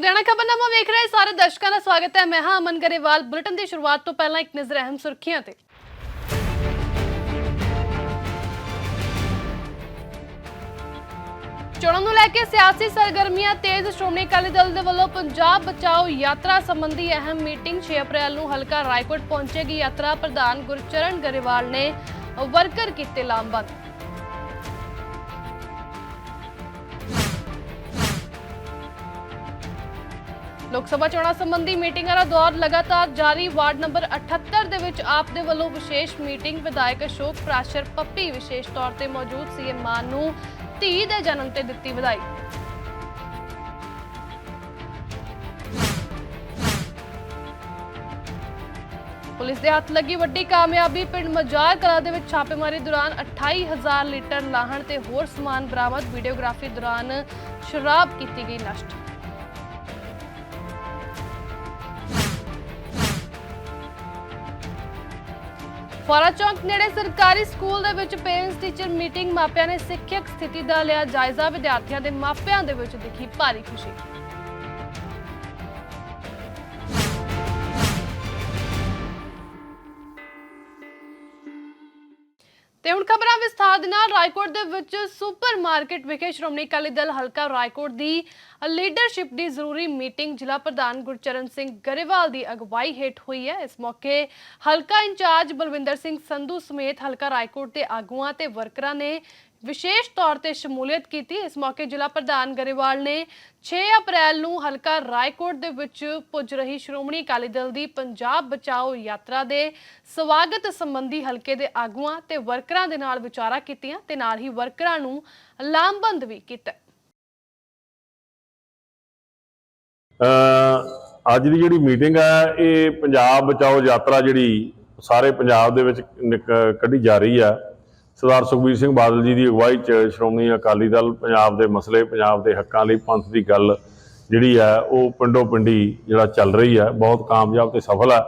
ਲੁਧਿਆਣਾ ਖਬਰਨਾਮਾ ਵੇਖ ਰਹੇ ਸਾਰੇ ਦਰਸ਼ਕਾਂ ਦਾ ਸਵਾਗਤ ਹੈ। ਮੈਂ ਹਾਂ ਅਮਨ ਗਰੇਵਾਲ। ਬੁਲੇਟਿਨ ਦੀ ਸ਼ੁਰੂਆਤ ਤੋਂ ਪਹਿਲਾਂ ਇੱਕ ਨਜ਼ਰ ਅਹਿਮ ਸੁਰਖੀਆਂ ਤੇ। ਚੋਣਾਂ ਨੂੰ ਲੈ ਕੇ ਸਿਆਸੀ ਸਰਗਰਮੀਆਂ, ਤੇਜ਼ ਸ਼੍ਰੋਮਣੀ ਅਕਾਲੀ ਦਲ ਦੇ ਵੱਲੋਂ ਪੰਜਾਬ ਬਚਾਓ ਯਾਤਰਾ ਸੰਬੰਧੀ ਅਹਿਮ ਮੀਟਿੰਗ 6 ਅਪ੍ਰੈਲ ਨੂੰ ਹਲਕਾ ਰਾਏਕੋਟ ਪਹੁੰਚੇਗੀ ਯਾਤਰਾ। ਪ੍ਰਧਾਨ ਗੁਰਚਰਨ ਗਰੇਵਾਲ ਨੇ ਵਰਕਰ ਕੀਤੇ ਲਾਮਬੰਦ। ਲੋਕ ਸਭਾ ਚੋਣਾਂ ਸੰਬੰਧੀ ਮੀਟਿੰਗਾਂ ਦਾ ਦੌਰ ਲਗਾਤਾਰ ਜਾਰੀ। ਵਾਰਡ ਨੰਬਰ 78 ਦੇ ਵਿੱਚ ਆਪ ਦੇ ਵੱਲੋਂ ਵਿਸ਼ੇਸ਼ ਮੀਟਿੰਗ, ਵਿਧਾਇਕ ਅਸ਼ੋਕ ਪ੍ਰਾਸ਼ਰ ਪੱਪੀ ਵਿਸ਼ੇਸ਼ ਤੌਰ ਤੇ ਮੌਜੂਦ ਸੀਐਮ ਮਾਨ ਨੂੰ ਧੀ ਦੇ ਜਨਮ ਤੇ ਦਿੱਤੀ ਵਧਾਈ ਪੁਲਿਸ ਦੇ ਹੱਥ ਲੱਗੀ ਵੱਡੀ ਕਾਮਯਾਬੀ। ਪਿੰਡ ਮਜਾਰ ਕਲਾ ਦੇ ਵਿੱਚ ਛਾਪੇਮਾਰੀ ਦੌਰਾਨ 28000 ਲੀਟਰ ਲਾਹਣ ਤੇ ਹੋਰ ਸਮਾਨ ਬਰਾਮਦ। ਵੀਡੀਓਗ੍ਰਾਫੀ ਦੌਰਾਨ ਸ਼ਰਾਬ ਕੀਤੀ ਗਈ ਨਸ਼ਟ। ਫੋਰਾ ਚੌਂਕ ਨੇੜੇ ਸਰਕਾਰੀ ਸਕੂਲ ਦੇ ਵਿੱਚ ਪੇਰੈਂਟਸ ਟੀਚਰ ਮੀਟਿੰਗ ਮਾਪਿਆਂ ਨੇ ਸਿੱਖਿਅਕ ਸਥਿਤੀ ਦਾ ਲਿਆ ਜਾਇਜ਼ਾ। ਵਿਦਿਆਰਥੀਆਂ ਦੇ ਮਾਪਿਆਂ ਦੇ ਵਿੱਚ ਦਿਖੀ ਭਾਰੀ ਖੁਸ਼ੀ। ਤੇ ਹੁਣ ਖਬਰਾਂ ਵਿਸਥਾਰ ਦੇ ਨਾਲ ਰਾਏਕੋਟ ਦੇ ਵਿੱਚ ਸੁਪਰਮਾਰਕਟ ਵਿਖੇ ਸ਼੍ਰੋਮਣੀ ਅਕਾਲੀ ਦਲ ਹਲਕਾ ਰਾਏਕੋਟ ਦੀ ਲੀਡਰਸ਼ਿਪ ਦੀ ਜ਼ਰੂਰੀ ਮੀਟਿੰਗ ਜ਼ਿਲ੍ਹਾ ਪ੍ਰਧਾਨ ਗੁਰਚਰਨ ਸਿੰਘ ਗਰੇਵਾਲ ਦੀ ਅਗਵਾਈ ਹੇਠ ਹੋਈ ਹੈ। ਇਸ ਮੌਕੇ ਹਲਕਾ ਇੰਚਾਰਜ ਬਲਵਿੰਦਰ ਸਿੰਘ ਸੰਧੂ ਸਮੇਤ ਹਲਕਾ ਰਾਏਕੋਟ ਦੇ ਆਗੂਆਂ ਤੇ ਵਰਕਰਾਂ ਨੇ ਵਿਸ਼ੇਸ਼ ਤੌਰ ਤੇ ਸ਼ਮੂਲੀਅਤ ਕੀਤੀ। ਇਸ ਮੌਕੇ ਜ਼ਿਲ੍ਹਾ ਪ੍ਰਧਾਨ ਗਰੇਵਾਲ ਨੇ 6 ਅਪ੍ਰੈਲ ਨੂੰ ਹਲਕਾ ਰਾਏਕੋਟ ਦੇ ਵਿੱਚ ਪੁੱਜ ਰਹੀ ਸ਼੍ਰੋਮਣੀ ਅਕਾਲੀ ਦਲ ਦੀ ਪੰਜਾਬ ਬਚਾਓ ਯਾਤਰਾ ਦੇ ਸਵਾਗਤ ਸੰਬੰਧੀ ਹਲਕੇ ਦੇ ਆਗੂਆਂ ਤੇ ਵਰਕਰਾਂ ਦੇ ਨਾਲ ਵਿਚਾਰਾਂ ਕੀਤੀਆਂ ਤੇ ਨਾਲ ਹੀ ਵਰਕਰਾਂ ਨੂੰ ਲਾਮਬੰਦ ਵੀ ਕੀਤਾ। ਅੱਜ ਦੀ ਜਿਹੜੀ ਮੀਟਿੰਗ ਹੈ, ਇਹ ਪੰਜਾਬ ਬਚਾਓ ਯਾਤਰਾ ਜਿਹੜੀ ਸਾਰੇ ਪੰਜਾਬ ਦੇ ਵਿੱਚ ਕੱਢੀ ਜਾ ਰਹੀ ਆ ਸਰਦਾਰ ਸੁਖਬੀਰ ਸਿੰਘ ਬਾਦਲ ਜੀ ਦੀ ਅਗਵਾਈ 'ਚ ਸ਼੍ਰੋਮਣੀ ਅਕਾਲੀ ਦਲ ਪੰਜਾਬ ਦੇ ਮਸਲੇ, ਪੰਜਾਬ ਦੇ ਹੱਕਾਂ ਲਈ ਪੰਥ ਦੀ ਗੱਲ ਜਿਹੜੀ ਆ ਉਹ ਪਿੰਡੋ ਪਿੰਡੀ ਜਿਹੜਾ ਚੱਲ ਰਹੀ ਆ ਬਹੁਤ ਕਾਮਯਾਬ ਤੇ ਸਫਲ ਆ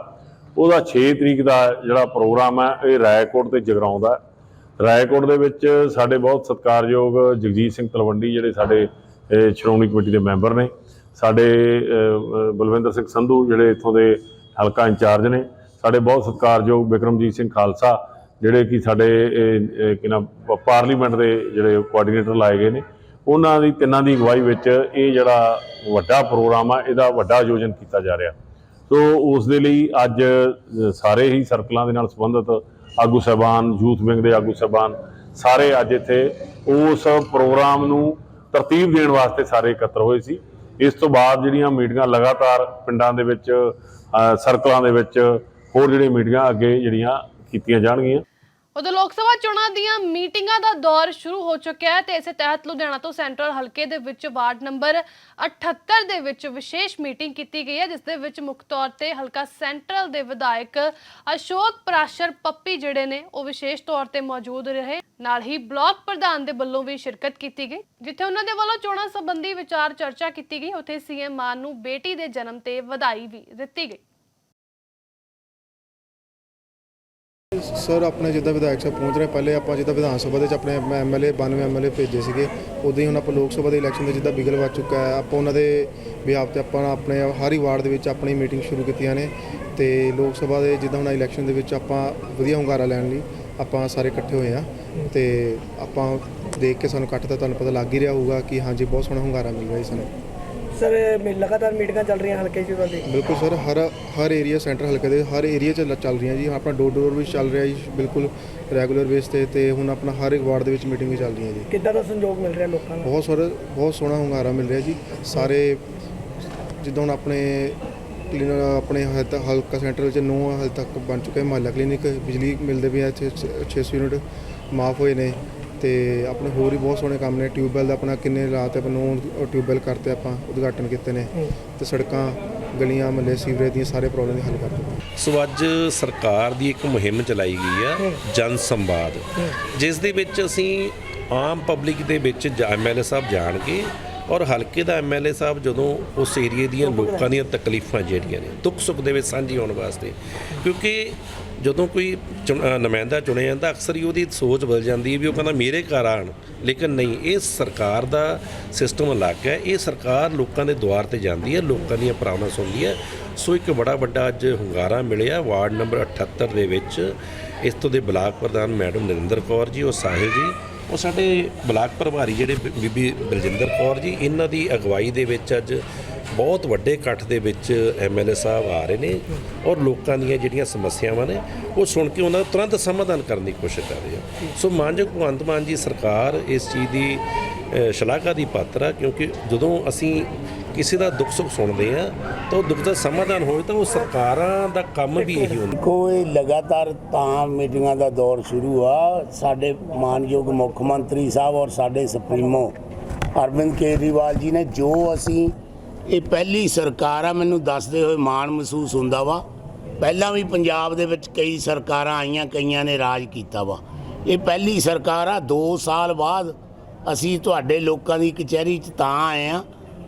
ਉਹਦਾ 6 ਤਰੀਕ ਦਾ ਜਿਹੜਾ ਪ੍ਰੋਗਰਾਮ ਹੈ, ਇਹ ਰਾਏਕੋਟ ਤੇ ਜਗਰਾਉਂਦਾ ਰਾਏਕੋਟ ਦੇ ਵਿੱਚ ਸਾਡੇ ਬਹੁਤ ਸਤਿਕਾਰਯੋਗ ਜਗਜੀਤ ਸਿੰਘ ਤਲਵੰਡੀ ਜਿਹੜੇ ਸਾਡੇ ਸ਼੍ਰੋਮਣੀ ਕਮੇਟੀ ਦੇ ਮੈਂਬਰ ਨੇ। ਸਾਡੇ ਬਲਵਿੰਦਰ ਸਿੰਘ ਸੰਧੂ ਜਿਹੜੇ ਇੱਥੋਂ ਦੇ ਹਲਕਾ ਇੰਚਾਰਜ ਨੇ। ਸਾਡੇ ਬਹੁਤ ਸਤਿਕਾਰਯੋਗ ਬਿਕਰਮਜੀਤ ਸਿੰਘ ਖਾਲਸਾ ਜਿਹੜੇ ਕਿ ਸਾਡੇ ਇਹ, ਪ- ਪਾਰਲੀਮੈਂਟ ਦੇ ਜਿਹੜੇ ਕੋਆਰਡੀਨੇਟਰ ਲਾਏ ਗਏ ਨੇ ਉਹਨਾਂ ਦੀ ਤਿੰਨਾਂ ਦੀ ਅਗਵਾਈ ਵਿੱਚ ਇਹ ਜਿਹੜਾ ਵੱਡਾ ਪ੍ਰੋਗਰਾਮ ਆ ਇਹਦਾ ਵੱਡਾ ਆਯੋਜਨ ਕੀਤਾ ਜਾ ਰਿਹਾ। ਸੋ ਉਸ ਦੇ ਲਈ ਅੱਜ ਸਾਰੇ ਹੀ ਸਰਕਲਾਂ ਦੇ ਨਾਲ ਸੰਬੰਧਿਤ ਆਗੂ ਸਹਿਬਾਨ ਯੂਥ ਵਿੰਗ ਦੇ ਆਗੂ ਸਹਿਬਾਨ ਸਾਰੇ ਅੱਜ ਇੱਥੇ ਉਸ ਪ੍ਰੋਗਰਾਮ ਨੂੰ ਤਰਤੀਬ ਦੇਣ ਵਾਸਤੇ ਸਾਰੇ ਇਕੱਤਰ ਹੋਏ ਸੀ। ਇਸ ਤੋਂ ਬਾਅਦ ਜਿਹੜੀਆਂ ਮੀਟਿੰਗਾਂ ਲਗਾਤਾਰ ਪਿੰਡਾਂ ਦੇ ਵਿੱਚ ਸਰਕਲਾਂ ਦੇ ਵਿੱਚ ਹੋਰ ਜਿਹੜੀਆਂ ਮੀਟਿੰਗਾਂ ਅੱਗੇ ਜਿਹੜੀਆਂ ਕੀਤੀਆਂ ਜਾਣਗੀਆਂ। ਉਧਰ ਲੋਕ ਸਭਾ ਚੋਣਾਂ ਦੀਆਂ ਮੀਟਿੰਗਾਂ ਦਾ ਦੌਰ ਸ਼ੁਰੂ ਹੋ ਚੁੱਕਿਆ ਹੈ ਤੇ ਇਸੇ ਤਹਿਤ ਲੁਧਿਆਣਾ ਤੋਂ ਸੈਂਟਰਲ ਹਲਕੇ ਦੇ ਵਿੱਚ ਵਾਰਡ ਨੰਬਰ 78 ਦੇ ਵਿੱਚ ਵਿਸ਼ੇਸ਼ ਮੀਟਿੰਗ ਕੀਤੀ ਗਈ ਹੈ, ਜਿਸ ਦੇ ਵਿੱਚ ਮੁੱਖ ਤੌਰ ਤੇ ਹਲਕਾ ਸੈਂਟਰਲ ਦੇ ਵਿਧਾਇਕ ਅਸ਼ੋਕ ਪ੍ਰਾਸ਼ਰ ਪੱਪੀ ਜਿਹੜੇ ਨੇ, ਉਹ ਵਿਸ਼ੇਸ਼ ਤੌਰ ਤੇ ਮੌਜੂਦ ਰਹੇ। ਨਾਲ ਹੀ ਬਲਾਕ ਪ੍ਰਧਾਨ ਦੇ ਵੱਲੋਂ ਵੀ ਸ਼ਿਰਕਤ ਕੀਤੀ ਗਈ, ਜਿੱਥੇ ਉਹਨਾਂ ਦੇ ਵੱਲੋਂ ਚੋਣਾਂ ਸੰਬੰਧੀ ਵਿਚਾਰ ਚਰਚਾ ਕੀਤੀ ਗਈ। ਉੱਥੇ ਸੀਐਮ ਮਾਨ ਨੂੰ ਬੇਟੀ ਦੇ ਜਨਮ ਤੇ ਵਧਾਈ ਵੀ ਦਿੱਤੀ ਗਈ। ਸਰ, ਆਪਣੇ ਜਿੱਦਾਂ ਵਿਧਾਇਕ ਸਾਹਿਬ ਪਹੁੰਚ ਰਹੇ, ਪਹਿਲੇ ਆਪਾਂ ਜਿੱਦਾਂ ਵਿਧਾਨ ਸਭਾ ਦੇ ਵਿੱਚ ਆਪਣੇ ਐਮਐਲਏ 92 ਐਮਐਲਏ ਭੇਜੇ ਸੀਗੇ, ਉਦੋਂ ਹੀ ਹੁਣ ਆਪਾਂ ਲੋਕ ਸਭਾ ਦੇ ਇਲੈਕਸ਼ਨ ਦੇ ਜਿੱਦਾਂ ਬਿਗਲ ਵੱਜ ਚੁੱਕਾ ਹੈ, ਆਪਾਂ ਉਹਨਾਂ ਦੇ ਵੀ ਆਪ ਤੇ ਆਪਾਂ ਆਪਣੇ ਹਰ ਹੀ ਵਾਰਡ ਦੇ ਵਿੱਚ ਆਪਣੀ ਮੀਟਿੰਗ ਸ਼ੁਰੂ ਕੀਤੀਆਂ ਨੇ ਤੇ ਲੋਕ ਸਭਾ ਦੇ ਜਿੱਦਾਂ ਹੁਣ ਇਲੈਕਸ਼ਨ ਦੇ ਵਿੱਚ ਆਪਾਂ ਵਧੀਆ ਹੁੰਗਾਰਾ ਲੈਣ ਲਈ ਆਪਾਂ ਸਾਰੇ ਇਕੱਠੇ ਹੋਏ ਆ ਤੇ ਆਪਾਂ ਦੇਖ ਕੇ ਸਾਨੂੰ ਇਕੱਠ ਤਾਂ ਤੁਹਾਨੂੰ ਪਤਾ ਲੱਗ ਹੀ ਰਿਹਾ ਹੋਊਗਾ ਕਿ ਹਾਂਜੀ, ਬਹੁਤ ਸੋਹਣਾ ਹੁੰਗਾਰਾ ਮਿਲ ਰਿਹਾ ਜੀ ਸਾਨੂੰ। ਸਰ ਮੀ- ਲਗਾਤਾਰ ਮੀਟਿੰਗਾਂ ਚੱਲ ਰਹੀਆਂ ਹਲਕੇ ਚ ਦੇ। ਬਿਲਕੁਲ ਸਰ ਹਰ ਹਰ ਏਰੀਆ ਸੈਂਟਰ ਹਲਕੇ ਦੇ ਹਰ ਏਰੀਆ 'ਚ ਚੱਲ ਰਹੀਆਂ ਜੀ। ਆਪਣਾ ਡੋਰ ਡੋਰ ਵੀ ਚੱਲ ਰਿਹਾ ਜੀ ਬਿਲਕੁਲ ਰੈਗੂਲਰ ਬੇਸ ਤੇ ਤੇ ਹੁਣ ਆਪਣਾ ਹਰ ਇੱਕ ਵਾਰਡ ਦੇ ਵਿੱਚ ਮੀਟਿੰਗ ਵੀ ਚੱਲ ਰਹੀਆਂ ਜੀ। ਕਿੱਦਾਂ ਦਾ ਸੰਯੋਗ ਮਿਲ ਰਿਹਾ ਲੋਕਾਂ ਨੂੰ? ਬਹੁਤ ਸੋਹਣਾ ਬਹੁਤ ਸੋਹਣਾ ਹੁੰਗਾਰਾ ਮਿਲ ਰਿਹਾ ਜੀ। ਸਾਰੇ ਜਿੱਦਾਂ ਹੁਣ ਆਪਣੇ ਕਲੀਨਰ ਆਪਣੇ ਹਲ- ਹਲਕਾ ਸੈਂਟਰ ਵਿੱਚ ਨੌ ਹਾਲ ਤੱਕ ਬਣ ਚੁੱਕੇ ਮਹੱਲਾ ਕਲੀਨਿਕ ਬਿਜਲੀ ਮਿਲਦੇ ਵੀ ਆ ਇੱਥੇ 600 ਯੂਨਿਟ ਮਾਫ ਹੋਏ ਨੇ। ਤੇ ਆਪਣੇ ਹੋਰ ਵੀ ਬਹੁਤ ਸੋਹਣੇ ਕੰਮ ਨੇ। ਟਿਊਬਵੈਲ ਦਾ ਆਪਣਾ ਕਿੰਨੇ ਰਾਤ ਆਪਾਂ ਨੂੰ ਟਿਊਬਵੈਲ ਕਰਤੇ ਆਪਾਂ ਉਦਘਾਟਨ ਕੀਤੇ ਨੇ। ਤੇ ਸੜਕਾਂ ਗਲੀਆਂ ਮਹੱਲੇ ਸੀਵਰੇਜ ਦੀਆਂ ਸਾਰੇ ਪ੍ਰੋਬਲਮ ਦੇ ਹੱਲ ਕਰ ਦਿੱਤੇ। ਸੋ ਅੱਜ ਸਰਕਾਰ ਦੀ ਇੱਕ ਮੁਹਿੰਮ ਚਲਾਈ ਗਈ ਆ ਜਨ ਸੰਵਾਦ। ਜਿਸ ਦੇ ਵਿੱਚ ਅਸੀਂ ਆਮ ਪਬਲਿਕ ਦੇ ਵਿੱਚ ਐਮਐਲਏ ਸਾਹਿਬ ਜਾਣਗੇ ਔਰ ਹਲਕੇ ਦਾ ਐਮਐਲਏ ਸਾਹਿਬ ਜਦੋਂ ਉਸ ਏਰੀਏ ਦੀਆਂ ਲੋਕਾਂ ਦੀਆਂ ਤਕਲੀਫਾਂ ਜਿਹੜੀਆਂ ਨੇ ਦੁੱਖ ਸੁੱਖ ਦੇ ਵਿੱਚ ਸਾਂਝੀ ਹੋਣ ਵਾਸਤੇ। ਕਿਉਂਕਿ ਜਦੋਂ ਕੋਈ ਚੁਣ- ਨੁਮਾਇੰਦਾ ਚੁਣਿਆ ਜਾਂਦਾ, ਅਕਸਰ ਹੀ ਉਹਦੀ ਸੋਚ ਬਦਲ ਜਾਂਦੀ ਹੈ ਵੀ ਉਹ ਕਹਿੰਦਾ ਮੇਰੇ ਘਰ ਆਣ, ਲੇਕਿਨ ਨਹੀਂ, ਇਹ ਸਰਕਾਰ ਦਾ ਸਿਸਟਮ ਅਲੱਗ ਹੈ, ਇਹ ਸਰਕਾਰ ਲੋਕਾਂ ਦੇ ਦੁਆਰ ਤੇ ਜਾਂਦੀ ਹੈ, ਲੋਕਾਂ ਦੀਆਂ ਭਾਵਨਾਵਾਂ ਸੁਣਦੀ ਹੈ। ਸੋ ਇੱਕ ਬੜਾ ਵੱਡਾ ਅੱਜ ਹੁੰਗਾਰਾ ਮਿਲਿਆ, ਵਾਰਡ ਨੰਬਰ 78 ਦੇ ਵਿੱਚ, ਇਸ ਤੋਂ ਦੇ ਬਲਾਕ ਪ੍ਰਧਾਨ ਮੈਡਮ ਨਰਿੰਦਰ ਕੌਰ ਜੀ ਉਹ ਸਾਹਿਲ ਜੀ। ਉਹ ਸਾਡੇ ਬਲਾਕ ਪ੍ਰਭਾਰੀ ਜਿਹੜੇ ਬੀ- ਬੀਬੀ ਬਲਜਿੰਦਰ ਕੌਰ ਜੀ, ਇਹਨਾਂ ਦੀ ਅਗਵਾਈ ਦੇ ਵਿੱਚ ਅੱਜ ਬਹੁਤ ਵੱਡੇ ਇਕੱਠ ਦੇ ਵਿੱਚ ਐਮਐਲਏ ਸਾਹਿਬ ਆ ਰਹੇ ਨੇ ਔਰ ਲੋਕਾਂ ਦੀਆਂ ਜਿਹੜੀਆਂ ਸਮੱਸਿਆਵਾਂ ਨੇ, ਉਹ ਸੁਣ ਕੇ ਉਹਨਾਂ ਦਾ ਤੁਰੰਤ ਸਮਾਧਾਨ ਕਰਨ ਦੀ ਕੋਸ਼ਿਸ਼ ਕਰ ਰਹੇ ਆ। ਸੋ ਮਾਨਯੋਗ ਭਗਵੰਤ ਮਾਨ ਜੀ ਸਰਕਾਰ ਇਸ ਚੀਜ਼ ਦੀ ਸ਼ਲਾਘਾ ਦੀ ਪਾਤਰ ਆ, ਕਿਉਂਕਿ ਜਦੋਂ ਅਸੀਂ ਕਿਸੇ ਦਾ ਦੁੱਖ ਸੁੱਖ ਸੁਣਦੇ ਆ, ਤਾਂ ਉਹ ਦੁੱਖ ਦਾ ਸਮਾਧਾਨ ਹੋਵੇ ਤਾਂ ਉਹ ਸਰਕਾਰਾਂ ਦਾ ਕੰਮ ਵੀ ਇਹੀ ਹੁੰਦਾ। ਕੋਈ ਲਗਾਤਾਰ ਤਾਂ ਮੀਟਿੰਗਾਂ ਦਾ ਦੌਰ ਸ਼ੁਰੂ ਆ, ਸਾਡੇ ਮਾਨਯੋਗ ਮੁੱਖ ਮੰਤਰੀ ਸਾਹਿਬ ਔਰ ਸਾਡੇ ਸੁਪਰੀਮੋ ਅਰਵਿੰਦ ਕੇਜਰੀਵਾਲ ਜੀ ਨੇ ਜੋ ਅਸੀਂ ਇਹ ਪਹਿਲੀ ਸਰਕਾਰ ਆ, ਮੈਨੂੰ ਦੱਸਦੇ ਹੋਏ ਮਾਣ ਮਹਿਸੂਸ ਹੁੰਦਾ ਵਾ। ਪਹਿਲਾਂ ਵੀ ਪੰਜਾਬ ਦੇ ਵਿੱਚ ਕਈ ਸਰਕਾਰਾਂ ਆਈਆਂ, ਕਈਆਂ ਨੇ ਰਾਜ ਕੀਤਾ ਵਾ। ਇਹ ਪਹਿਲੀ ਸਰਕਾਰ ਆ 2 ਸਾਲ ਬਾਅਦ ਅਸੀਂ ਤੁਹਾਡੇ ਲੋਕਾਂ ਦੀ ਕਚਹਿਰੀ 'ਚ ਤਾਂ ਆਏ ਆ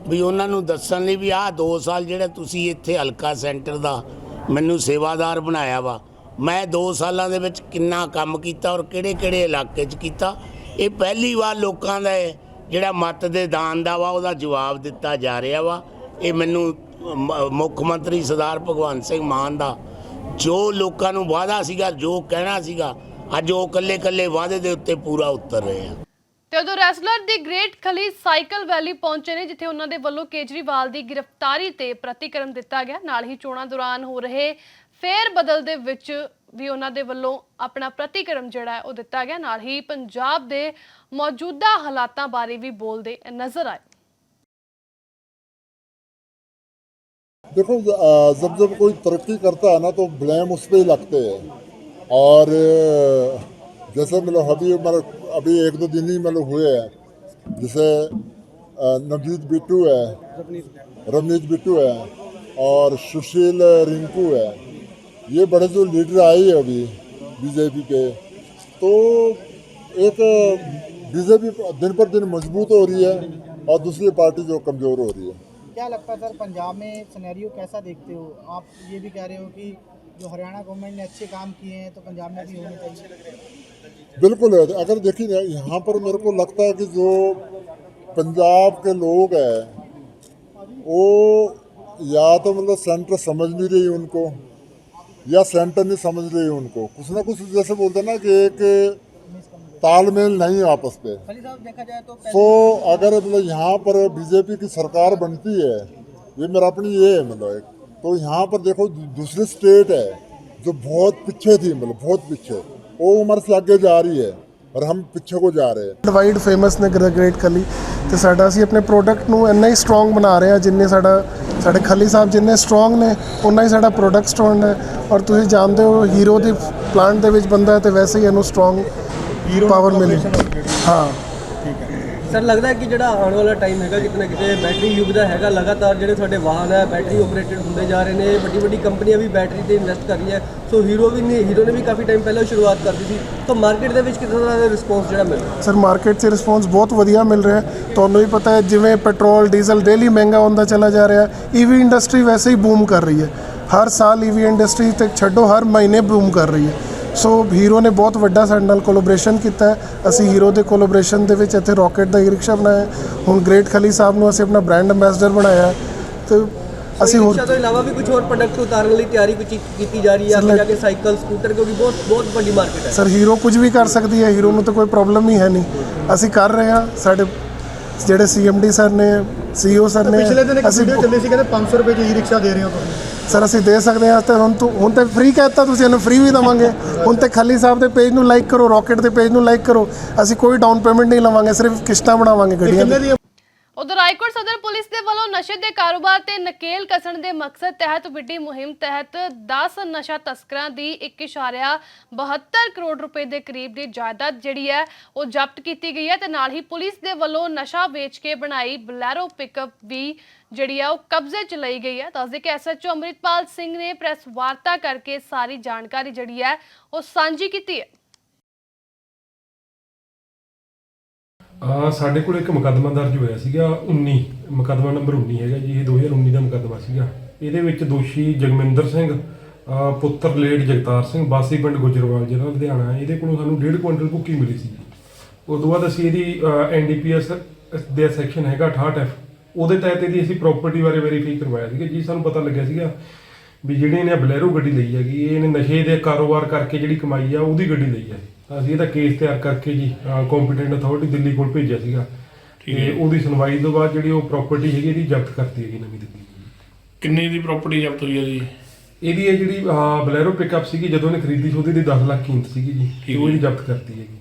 ਵੀ ਉਹਨਾਂ ਨੂੰ ਦੱਸਣ ਲਈ ਵੀ ਆਹ 2 ਸਾਲ ਜਿਹੜਾ ਤੁਸੀਂ ਇੱਥੇ ਹਲਕਾ ਸੈਂਟਰ ਦਾ ਮੈਨੂੰ ਸੇਵਾਦਾਰ ਬਣਾਇਆ ਵਾ, ਮੈਂ 2 ਸਾਲਾਂ ਦੇ ਵਿੱਚ ਕਿੰਨਾ ਕੰਮ ਕੀਤਾ ਔਰ ਕਿਹੜੇ-ਕਿਹੜੇ ਇਲਾਕੇ 'ਚ ਕੀਤਾ। ਇਹ ਪਹਿਲੀ ਵਾਰ ਲੋਕਾਂ ਦਾ ਜਿਹੜਾ ਮਤ ਦੇ ਦਾਨ ਦਾ ਵਾ, ਉਹਦਾ ਜਵਾਬ ਦਿੱਤਾ ਜਾ ਰਿਹਾ ਵਾ। ਇਹ ਮੈਨੂੰ ਮੁੱਖ ਮੰਤਰੀ ਸਰਦਾਰ ਭਗਵੰਤ ਸਿੰਘ ਮਾਨ ਦਾ ਜੋ ਲੋਕਾਂ ਨੂੰ ਵਾਅਦਾ ਸੀਗਾ, ਜੋ ਕਹਿਣਾ ਸੀਗਾ, ਅੱਜ ਉਹ ਕੱਲੇ-ਕੱਲੇ ਵਾਅਦੇ ਦੇ ਉੱਤੇ ਪੂਰਾ ਉਤਰ ਰਹੇ ਆ। ਤੇ ਉਦੋਂ wrestler the great Khali cycle valley ਪਹੁੰਚੇ ਨੇ ਜਿੱਥੇ ਉਹਨਾਂ ਦੇ ਵੱਲੋਂ ਕੇਜਰੀਵਾਲ ਦੀ ਗ੍ਰਿਫਤਾਰੀ ਤੇ ਪ੍ਰਤੀਕਰਮ ਦਿੱਤਾ ਗਿਆ ਨਾਲ ਹੀ ਚੋਣਾਂ ਦੌਰਾਨ ਹੋ ਰਹੇ ਫੇਰ ਬਦਲ ਦੇ ਵਿੱਚ ਵੀ ਉਹਨਾਂ ਦੇ ਵੱਲੋਂ ਆਪਣਾ ਪ੍ਰਤੀਕਰਮ ਜਿਹੜਾ ਹੈ ਉਹ ਦਿੱਤਾ ਗਿਆ ਨਾਲ ਹੀ ਪੰਜਾਬ ਦੇ ਮੌਜੂਦਾ ਹਾਲਾਤਾਂ ਬਾਰੇ ਵੀ ਬੋਲਦੇ ਨਜ਼ਰ ਆਏ देखो अ, जब जब कोई तरक्की करता है ना तो ब्लेम उस पर ही लगते हैं और अ, जैसे मतलब अभी मतलब अभी एक दो दिन ही मतलब हुए हैं। जैसे नवजीत बिट्टू है रवनीत बिट्टू है, और सुशील रिंकू है। ये बड़े जो लीडर आए हैं अभी बीजेपी के तो एक बीजेपी दिन पर दिन मज़बूत हो रही है और दूसरी पार्टी जो कमज़ोर हो रही है। क्या लगता है सर, पंजाब में सिनेरियो कैसा देखते हो? आप ये भी कह रहे हो कि जो हरियाणा गवर्नमेंट ने अच्छे काम किए हैं तो पंजाब में भी होने चाहिए। बिल्कुल है। अगर देखिए ना यहाँ पर मेरे को लगता है कि जो पंजाब के लोग हैं वो या तो मतलब सेंटर समझ नहीं रही उनको या सेंटर नहीं समझ रही उनको। कुछ ना कुछ जैसे बोलते हैं ना कि एक तालमेल नहीं आपस पे। जाए तो तो अगर मतलब यहाँ पर बीजेपी की सरकार बनती है ये मेरा अपनी ये है मतलब एक। तो यहाँ पर देखो दूसरी स्टेट है जो बहुत पीछे थी मतलब बहुत पीछे। वो उम्र से आगे जा रही है और हम पीछे को जा रहे हैं ਵਾਈਡ ਫੇਮਸ ਨੇ ਗ੍ਰੇਟ ਖਲੀ ਤੇ ਸਾਡਾ ਅਸੀਂ ਆਪਣੇ ਪ੍ਰੋਡਕਟ ਨੂੰ ਇੰਨਾ ਹੀ ਸਟਰੋਂਗ ਬਣਾ ਰਹੇ ਹਾਂ ਜਿੰਨੇ ਸਾਡਾ ਸਾਡੇ ਖਲੀ ਸਾਹਿਬ ਜਿੰਨੇ ਸਟਰੋਂਗ ਨੇ ਉਨਾ ਹੀ ਸਾਡਾ ਪ੍ਰੋਡਕਟ ਸਟਰੋਂਗ ਹੈ ਔਰ ਤੁਸੀਂ ਜਾਣਦੇ ਹੋ ਹੀਰੋ ਦੀ ਪਲਾਂਟ ਦੇ ਵਿੱਚ ਬੰਦਾ ਹੈ ਤੇ ਵੈਸੇ ਹੀ ਇਹਨੂੰ ਸਟਰੋਂਗ ਪਾਵਰ ਮਿਲੀ ਹਾਂ ਸਰ, ਲੱਗਦਾ ਕਿ ਜਿਹੜਾ ਆਉਣ ਵਾਲਾ ਟਾਈਮ ਹੈਗਾ ਕਿਤੇ ਨਾ ਕਿਤੇ ਬੈਟਰੀ ਯੁੱਗ ਦਾ ਹੈਗਾ, ਲਗਾਤਾਰ ਜਿਹੜੇ ਤੁਹਾਡੇ ਵਾਹਨ ਹੈ ਬੈਟਰੀ ਆਪਰੇਟਡ ਹੁੰਦੇ ਜਾ ਰਹੇ ਨੇ, ਵੱਡੀ ਵੱਡੀ ਕੰਪਨੀਆਂ ਵੀ ਬੈਟਰੀ ਤੇ ਇਨਵੈਸਟ ਕਰ ਰਹੀਆਂ। ਸੋ ਹੀਰੋ ਵੀ ਨੇ ਹੀਰੋ ਨੇ ਵੀ ਕਾਫੀ ਟਾਈਮ ਪਹਿਲਾਂ ਸ਼ੁਰੂਆਤ ਕਰਦੀ ਸੀ। ਤਾਂ ਮਾਰਕੀਟ ਦੇ ਵਿੱਚ ਕਿਸ ਤਰ੍ਹਾਂ ਦਾ ਰਿਸਪੌਂਸ ਜਿਹੜਾ ਮਿਲ ਰਿਹਾ? ਸਰ ਮਾਰਕੀਟ 'ਚ ਰਿਸਪੌਂਸ ਬਹੁਤ ਵਧੀਆ ਮਿਲ ਰਿਹਾ ਤੁਹਾਨੂੰ ਵੀ ਪਤਾ ਹੈ, ਜਿਵੇਂ ਪੈਟਰੋਲ ਡੀਜ਼ਲ ਡੇਲੀ ਮਹਿੰਗਾ ਹੁੰਦਾ ਚਲਾ ਜਾ ਰਿਹਾ ਈਵੀ ਇੰਡਸਟਰੀ ਵੈਸੇ ਹੀ ਬੂਮ ਕਰ ਰਹੀ ਹੈ। ਹਰ ਸਾਲ ਈਵੀ ਇੰਡਸਟਰੀ ਤੇ ਛੱਡੋ, ਹਰ ਮਹੀਨੇ ਬੂਮ ਕਰ ਰਹੀ ਹੈ। ਸੋ ਹੀਰੋ ਨੇ ਬਹੁਤ ਵੱਡਾ ਸਾਡੇ ਨਾਲ ਕੋਲੋਬਰੇਸ਼ਨ ਕੀਤਾ ਹੈ। ਅਸੀਂ ਹੀਰੋ ਦੇ ਕੋਲੋਬਰੇਸ਼ਨ ਦੇ ਵਿੱਚ ਇੱਥੇ ਰਾਕਟ ਦਾ ਈ ਰਿਕਸ਼ਾ ਬਣਾਇਆ ਹੈ। ਹੁਣ ਗ੍ਰੇਟ ਖਲੀ ਸਾਹਿਬ ਨੂੰ ਅਸੀਂ ਆਪਣਾ ਬ੍ਰਾਂਡ ਐਂਬੈਸਡਰ ਬਣਾਇਆ ਹੈ। ਤੇ ਅਸੀਂ ਹੋਰ ਰਿਕਸ਼ਾ ਤੋਂ ਇਲਾਵਾ ਵੀ ਕੁਝ ਹੋਰ ਪ੍ਰੋਡਕਟ ਉਤਾਰਨ ਲਈ ਤਿਆਰੀ ਕੁਝ ਕੀਤੀ ਜਾ ਰਹੀ ਹੈ। ਅੱਗੇ ਜਾ ਕੇ ਸਾਈਕਲ ਸਕੂਟਰ ਕਿਉਂਕਿ ਬਹੁਤ ਬਹੁਤ ਵੱਡੀ ਮਾਰਕੀਟ ਹੈ। ਸਰ ਹੀਰੋ ਕੁਝ ਵੀ ਕਰ ਸਕਦੀ ਹੈ। ਹੀਰੋ ਨੂੰ ਤਾਂ ਕੋਈ ਪ੍ਰੋਬਲਮ ਹੀ ਹੈ ਨਹੀਂ। ਅਸੀਂ ਕਰ ਰਹੇ ਹਾਂ। ਸਾਡੇ ਜਿਹੜੇ ਸੀਐਮਡੀ ਸਰ ਨੇ ਸੀਈਓ ਸਰ ਨੇ ਪਿਛਲੇ ਦਿਨ ਇੱਕ ਅਸੀਂ ਵੀਡੀਓ ਚੱਲੀ ਸੀ ਕਹਿੰਦੇ 500 ਰੁਪਏ ਦੀ ਈ ਰਿਕਸ਼ਾ ਦੇ ਰਹੇ ਹੋ ਤੁਸੀਂ। ਸਰ ਅਸੀਂ ਦੇ ਸਕਦੇ ਹਾਂ ਤੇ ਹੁਣ ਤੋਂ ਹੁਣ ਤੇ ਫ੍ਰੀ ਕਹਿਤਾ ਤੁਸੀਂ ਇਹਨੂੰ ਫ੍ਰੀ ਵੀ ਦਵਾਂਗੇ। ਹੁਣ ਤੇ ਖੱਲੀ ਸਾਹਿਬ ਦੇ ਪੇਜ ਨੂੰ ਲਾਈਕ ਕਰੋ ਰਾਕਟ ਦੇ ਪੇਜ ਨੂੰ ਲਾਈਕ ਕਰੋ। ਅਸੀਂ ਕੋਈ ਡਾਊਨ ਪੇਮੈਂਟ ਨਹੀਂ ਲਵਾਂਗੇ ਸਿਰਫ ਕਿਸ਼ਤਾਂ ਬਣਾਵਾਂਗੇ ਗੱਡੀਆਂ ਦੀ। ਉਧਰ ਰਾਏਕੋਟ ਸਦਰ ਪੁਲਿਸ ਦੇ ਵੱਲੋਂ ਨਸ਼ੇ ਦੇ ਕਾਰੋਬਾਰ ਤੇ ਨਕੇਲ ਕਸਣ ਦੇ ਮਕਸਦ ਤਹਿਤ ਵੱਡੀ ਮੁਹਿੰਮ ਤਹਿਤ 10 ਨਸ਼ਾ ਤਸਕਰਾਂ ਦੀ 1.72 ਕਰੋੜ ਰੁਪਏ ਦੇ ਕਰੀਬ ਦੀ ਜਾਇਦਾਦ ਜਿਹੜੀ ਹੈ ਉਹ ਜ਼ਬਤ ਕੀਤੀ ਗਈ ਹੈ ਤੇ ਨਾਲ ਹੀ ਪੁਲਿਸ ਦੇ ਵੱਲੋਂ ਨਸ਼ਾ ਵੇਚ ਕੇ ਬਣਾਈ ਬਲੈਰੋ ਪਿਕਅਪ ਵੀ ਜਿਹੜੀ ਹੈ ਉਹ ਕਬਜ਼ੇ 'ਚ ਲਈ ਗਈ ਹੈ। ਦੱਸਦੇ ਕਿ ਐਸਐਚਓ ਅੰਮ੍ਰਿਤਪਾਲ ਸਿੰਘ ਨੇ ਪ੍ਰੈਸ ਵਾਰਤਾ ਕਰਕੇ ਸਾਰੀ ਜਾਣਕਾਰੀ ਜਿਹੜੀ ਹੈ ਉਹ ਸਾਂਝੀ ਕੀਤੀ ਹੈ। ਆ ਸਾਡੇ ਕੋਲ ਇੱਕ ਮੁਕੱਦਮਾ ਦਰਜ ਹੋਇਆ ਸੀਗਾ 19 ਮੁਕੱਦਮਾ ਨੰਬਰ 19 ਹੈਗਾ ਜੀ, ਇਹ 2019 ਦਾ ਮੁਕੱਦਮਾ ਸੀਗਾ। ਇਹਦੇ ਵਿੱਚ ਦੋਸ਼ੀ ਜਗਮਿੰਦਰ ਸਿੰਘ ਅਹ ਪੁੱਤਰ ਲੇਟ ਜਗਤਾਰ ਸਿੰਘ ਬਾਸੀ ਪਿੰਡ ਗੁਜਰਵਾਲ ਜ਼ਿਲ੍ਹਾ ਲੁਧਿਆਣਾ ਹੈ। ਇਹਦੇ ਕੋਲੋਂ ਸਾਨੂੰ 1.5 ਕੁਇੰਟਲ ਭੁੱਕੀ ਮਿਲੀ ਸੀ ਉਸ ਤੋਂ ਬਾਅਦ ਅਸੀਂ ਇਹਦੀ ਐਨਡੀਪੀਐਸ ਦੇ ਸੈਕਸ਼ਨ ਹੈਗਾ 68 ਐਫ ਉਹਦੇ ਤਹਿਤ ਇਹਦੀ ਅਸੀਂ ਪ੍ਰਾਪਰਟੀ ਬਾਰੇ ਵੈਰੀਫਾਈ ਕਰਵਾਇਆ ਸੀਗਾ। ਜੀ, ਸਾਨੂੰ ਪਤਾ ਲੱਗਿਆ ਸੀਗਾ ਵੀ ਜਿਹੜੀ ਇਹਨੇ ਬਲੈਰੋ ਗੱਡੀ ਲਈ ਹੈਗੀ, ਇਹਨੇ ਨਸ਼ੇ ਦੇ ਕਾਰੋਬਾਰ ਕਰਕੇ ਜਿਹੜੀ ਕਮਾਈ ਆ, ਉਹਦੀ ਗੱਡੀ ਲਈ ਹੈ ਅਸੀਂ ਇਹਦਾ ਕੇਸ ਤਿਆਰ ਕਰਕੇ ਜੀ ਕੰਪੀਟੈਂਟ ਅਥਾਰਟੀ ਦਿੱਲੀ ਕੋਲ ਭੇਜਿਆ ਸੀਗਾ। ਤੇ ਉਹਦੀ ਸੁਣਵਾਈ ਤੋਂ ਬਾਅਦ ਜਿਹੜੀ ਉਹ ਪ੍ਰਾਪਰਟੀ ਹੈਗੀ ਇਹਦੀ ਜ਼ਬਤ ਕਰਤੀ ਹੈਗੀ ਨਵੀਂ ਦਿੱਲੀ ਕਿੰਨੀ ਦੀ ਪ੍ਰਾਪਰਟੀ ਜ਼ਬਤ ਹੋਈ ਹੈ ਜੀ? ਇਹਦੀ ਇਹ ਜਿਹੜੀ ਬਲੈਰੋ ਪਿਕਅਪ ਸੀਗੀ ਜਦੋਂ ਇਹਨੇ ਖਰੀਦੀ ਸੀ ਉਹਦੀ ਦੀ 10 ਲੱਖ ਕੀਮਤ ਸੀਗੀ ਜੀ ਤੇ ਉਹ ਇਹਦੀ ਜ਼ਬਤ ਕਰਤੀ ਹੈਗੀ।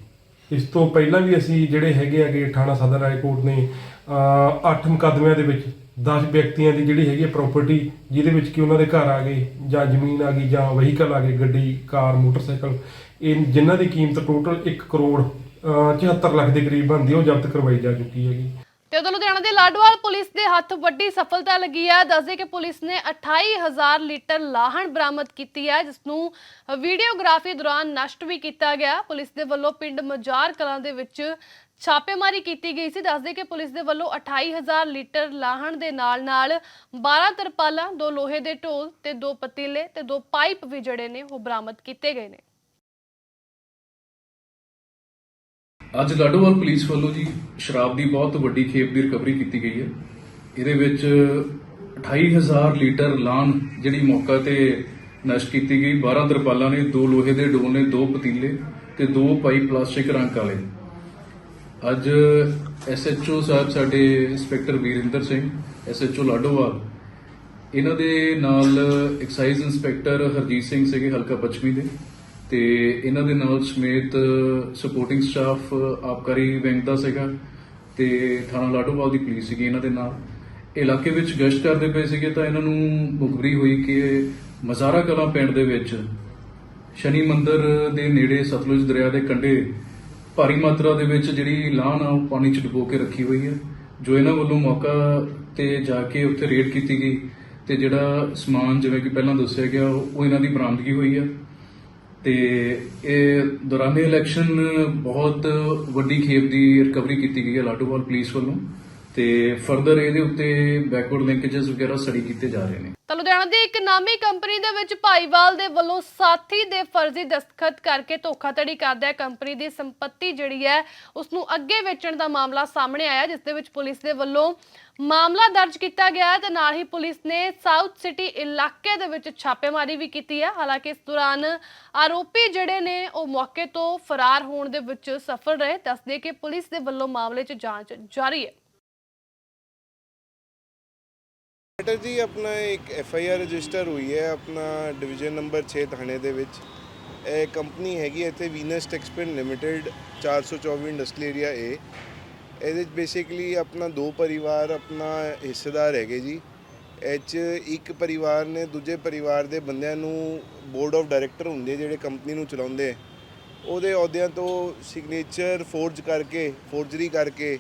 ਇਸ ਤੋਂ ਪਹਿਲਾਂ ਵੀ ਅਸੀਂ ਜਿਹੜੇ ਹੈਗੇ ਆਗੇ ਥਾਣਾ ਸਦਰ ਰਾਏਕੋਟ ਨੇ 8 ਮੁਕੱਦਮਿਆਂ ਦੇ ਵਿੱਚ 10 ਵਿਅਕਤੀਆਂ ਦੀ ਜਿਹੜੀ ਹੈਗੀ ਪ੍ਰਾਪਰਟੀ ਜਿਹਦੇ ਵਿੱਚ ਕਿ ਉਹਨਾਂ ਦੇ ਘਰ ਆ ਗਏ ਜਾਂ ਜ਼ਮੀਨ ਆ ਗਈ ਜਾਂ ਵਹੀਕਲ ਆ ਗਏ, ਗੱਡੀ, ਕਾਰ, ਮੋਟਰਸਾਈਕਲ, ਇਹ ਜਿਨ੍ਹਾਂ ਦੀ ਕੀਮਤ ਟੋਟਲ 1 ਕਰੋੜ 74 ਲੱਖ ਦੇ ਕਰੀਬ ਬਣਦੀ ਉਹ ਜ਼ਬਤ ਕਰਵਾਈ ਜਾ ਚੁੱਕੀ ਹੈਗੀ। ਤੇ ਉਦੋਂ ਲੁਧਿਆਣਾ ਦੇ ਲਾਡਵਾਲ ਪੁਲਿਸ ਦੇ ਹੱਥ ਵੱਡੀ ਸਫਲਤਾ ਲੱਗੀ ਹੈ ਦੱਸਦੇ ਕਿ ਪੁਲਿਸ ਨੇ 28000 ਲੀਟਰ ਲਾਹਣ ਬਰਾਮਦ ਕੀਤੀ ਹੈ ਜਿਸ ਨੂੰ ਵੀਡੀਓਗ੍ਰਾਫੀ ਦੌਰਾਨ ਨਸ਼ਟ ਵੀ ਕੀਤਾ ਗਿਆ। ਪੁਲਿਸ ਦੇ ਵੱਲੋਂ ਪਿੰਡ ਮਜਾਰ ਕਲਾਂ ਦੇ ਵਿੱਚ ਛਾਪੇਮਾਰੀ ਕੀਤੀ ਗਈ ਸੀ। ਦੱਸਦੇ ਕਿ ਪੁਲਿਸ ਦੇ ਵੱਲੋਂ 28000 ਲੀਟਰ ਲਾਹਣ ਦੇ ਨਾਲ-ਨਾਲ 12 ਤਰਪਾਲਾਂ, ਦੋ ਲੋਹੇ ਦੇ ਢੋਲ ਤੇ ਦੋ ਪਤੀਲੇ ਤੇ ਦੋ ਪਾਈਪ ਵੀ ਜਿਹੜੇ ਨੇ ਉਹ ਬਰਾਮਦ ਕੀਤੇ ਗਏ ਨੇ। ਅੱਜ ਲਾਡੋਵਾਲ ਪੁਲਿਸ ਵੱਲੋਂ ਜੀ ਸ਼ਰਾਬ ਦੀ ਬਹੁਤ ਵੱਡੀ ਖੇਪ ਦੀ ਰਿਕਵਰੀ ਕੀਤੀ ਗਈ ਹੈ। ਇਹਦੇ ਵਿੱਚ 28000 ਲੀਟਰ ਲਾਨ ਜਿਹੜੀ ਮੌਕਾ ਤੇ ਨਸ਼ਟ ਕੀਤੀ ਗਈ। 12 ਤਰਪਾਲਾਂ ਨੇ, ਦੋ ਲੋਹੇ ਦੇ ਡੋਲ ਨੇ, ਦੋ ਪਤੀਲੇ ਤੇ ਦੋ ਪਾਈਪ ਪਲਾਸਟਿਕ ਰੰਗ ਵਾਲੇ ਅੱਜ ਐਸਐਚਓ ਸਾਹਿਬ ਸਾਡੇ ਇੰਸਪੈਕਟਰ ਵੀਰਿੰਦਰ ਸਿੰਘ ਐਸਐਚਓ ਲਾਡੋਵਾਲ, ਇਹਨਾਂ ਦੇ ਨਾਲ ਐਕਸਾਈਜ਼ ਇੰਸਪੈਕਟਰ ਹਰਜੀਤ ਸਿੰਘ ਸੀਗੇ ਹਲਕਾ ਪੱਛਮੀ ਦੇ, ਤੇ ਇਹਨਾਂ ਦੇ ਨਾਲ ਸਮੇਤ ਸਪੋਰਟਿੰਗ ਸਟਾਫ ਆਬਕਾਰੀ ਬੈਂਕ ਦਾ ਸੀਗਾ, ਤੇ ਥਾਣਾ ਲਾਡੋਵਾਲ ਦੀ ਪੁਲਿਸ ਸੀਗੀ ਇਹਨਾਂ ਦੇ ਨਾਲ। ਇਲਾਕੇ ਵਿੱਚ ਗਸ਼ਤ ਕਰਦੇ ਪਏ ਸੀਗੇ ਤਾਂ ਇਹਨਾਂ ਨੂੰ ਮੁਖਬਰੀ ਹੋਈ ਕਿ ਮਜ਼ਾਰਾ ਕਲਾਂ ਪਿੰਡ ਦੇ ਵਿੱਚ ਸ਼ਨੀ ਮੰਦਰ ਦੇ ਨੇੜੇ ਸਤਲੁਜ ਦਰਿਆ ਦੇ ਕੰਢੇ ਭਾਰੀ ਮਾਤਰਾ ਦੇ ਵਿੱਚ ਜਿਹੜੀ ਲਾਹਣ ਆ ਉਹ ਪਾਣੀ 'ਚ ਡੁਬੋ ਕੇ ਰੱਖੀ ਹੋਈ ਹੈ। ਜੋ ਇਹਨਾਂ ਵੱਲੋਂ ਮੌਕਾ ਤੇ ਜਾ ਕੇ ਉੱਥੇ ਰੇਡ ਕੀਤੀ ਗਈ ਤੇ ਜਿਹੜਾ ਸਮਾਨ ਜਿਵੇਂ ਕਿ ਪਹਿਲਾਂ ਦੱਸਿਆ ਗਿਆ, ਉਹ ਇਹਨਾਂ ਦੀ ਬਰਾਮਦਗੀ ਹੋਈ ਹੈ। ਤੇ ਇਹ ਦੌਰਾਨੇ ਇਲੈਕਸ਼ਨ ਬਹੁਤ ਵੱਡੀ ਖੇਪ ਦੀ ਰਿਕਵਰੀ ਕੀਤੀ ਗਈ ਹੈ ਲਾਡੋਵਾਲ ਪੁਲਿਸ ਵੱਲੋਂ। ਤੇ ਫਰਦਰ ਇਹਦੇ ਉੱਤੇ ਬੈਕਵਰਡ ਲਿੰਕੇजेस ਵਗੈਰਾ ਸਟੱਡੀ ਕੀਤੇ ਜਾ ਰਹੇ ਨੇ। ਤਾਂ ਲੁਧਿਆਣਾ ਦੀ ਇੱਕ ਨਾਮੀ ਕੰਪਨੀ ਦੇ ਵਿੱਚ ਭਾਈਵਾਲ ਦੇ ਵੱਲੋਂ ਸਾਥੀ ਦੇ ਫਰਜ਼ੀ ਦਸਤਖਤ ਕਰਕੇ ਧੋਖਾਧੜੀ ਕਰਦਿਆਂ ਕੰਪਨੀ ਦੀ ਸੰਪਤੀ ਜਿਹੜੀ ਹੈ ਉਸ ਨੂੰ ਅੱਗੇ ਵੇਚਣ ਦਾ ਮਾਮਲਾ ਸਾਹਮਣੇ ਆਇਆ, ਜਿਸ ਦੇ ਵਿੱਚ ਪੁਲਿਸ ਦੇ ਵੱਲੋਂ ਮਾਮਲਾ ਦਰਜ ਕੀਤਾ ਗਿਆ ਤੇ ਨਾਲ ਹੀ ਪੁਲਿਸ ਨੇ ਸਾਊਥ ਸਿਟੀ ਇਲਾਕੇ ਦੇ ਵਿੱਚ ਛਾਪੇਮਾਰੀ ਵੀ ਕੀਤੀ ਹੈ। ਹਾਲਾਂਕਿ ਇਸ ਦੌਰਾਨ ਆਰੋਪੀ ਜਿਹੜੇ ਨੇ, ਉਹ ਮੌਕੇ ਤੋਂ ਫਰਾਰ ਹੋਣ ਦੇ ਵਿੱਚ ਸਫਲ ਰਹੇ। ਦੱਸਦੇ ਕਿ ਪੁਲਿਸ ਦੇ ਵੱਲੋਂ ਮਾਮਲੇ 'ਚ ਜਾਂਚ ਜਾਰੀ ਹੈ। ਮੈਟਰ ਜੀ, ਆਪਣਾ ਇੱਕ ਐਫ ਆਈ ਆਰ ਰਜਿਸਟਰ ਹੋਈ ਹੈ, ਆਪਣਾ ਡਿਵੀਜ਼ਨ ਨੰਬਰ 6 ਥਾਣੇ ਦੇ ਵਿੱਚ। ਇਹ ਕੰਪਨੀ ਹੈਗੀ ਇੱਥੇ Venus Texspin limited 424 industry area ਏ ਇਹਦੇ ਵਿੱਚ ਬੇਸਿਕਲੀ ਆਪਣਾ ਦੋ ਪਰਿਵਾਰ, ਆਪਣਾ ਹਿੱਸੇਦਾਰ ਹੈਗੇ ਜੀ। ਇਹ 'ਚ ਇੱਕ ਪਰਿਵਾਰ ਨੇ, ਦੂਜੇ ਪਰਿਵਾਰ ਦੇ ਬੰਦਿਆਂ ਨੂੰ ਬੋਰਡ ਆਫ ਡਾਇਰੈਕਟਰ ਹੁੰਦੇ ਜਿਹੜੇ ਕੰਪਨੀ ਨੂੰ ਚਲਾਉਂਦੇ ਉਹਦੇ ਅਹੁਦਿਆਂ ਤੋਂ ਸਿਗਨੇਚਰ ਫੋਰਜ ਕਰਕੇ ਫੋਰਜਰੀ ਕਰਕੇ,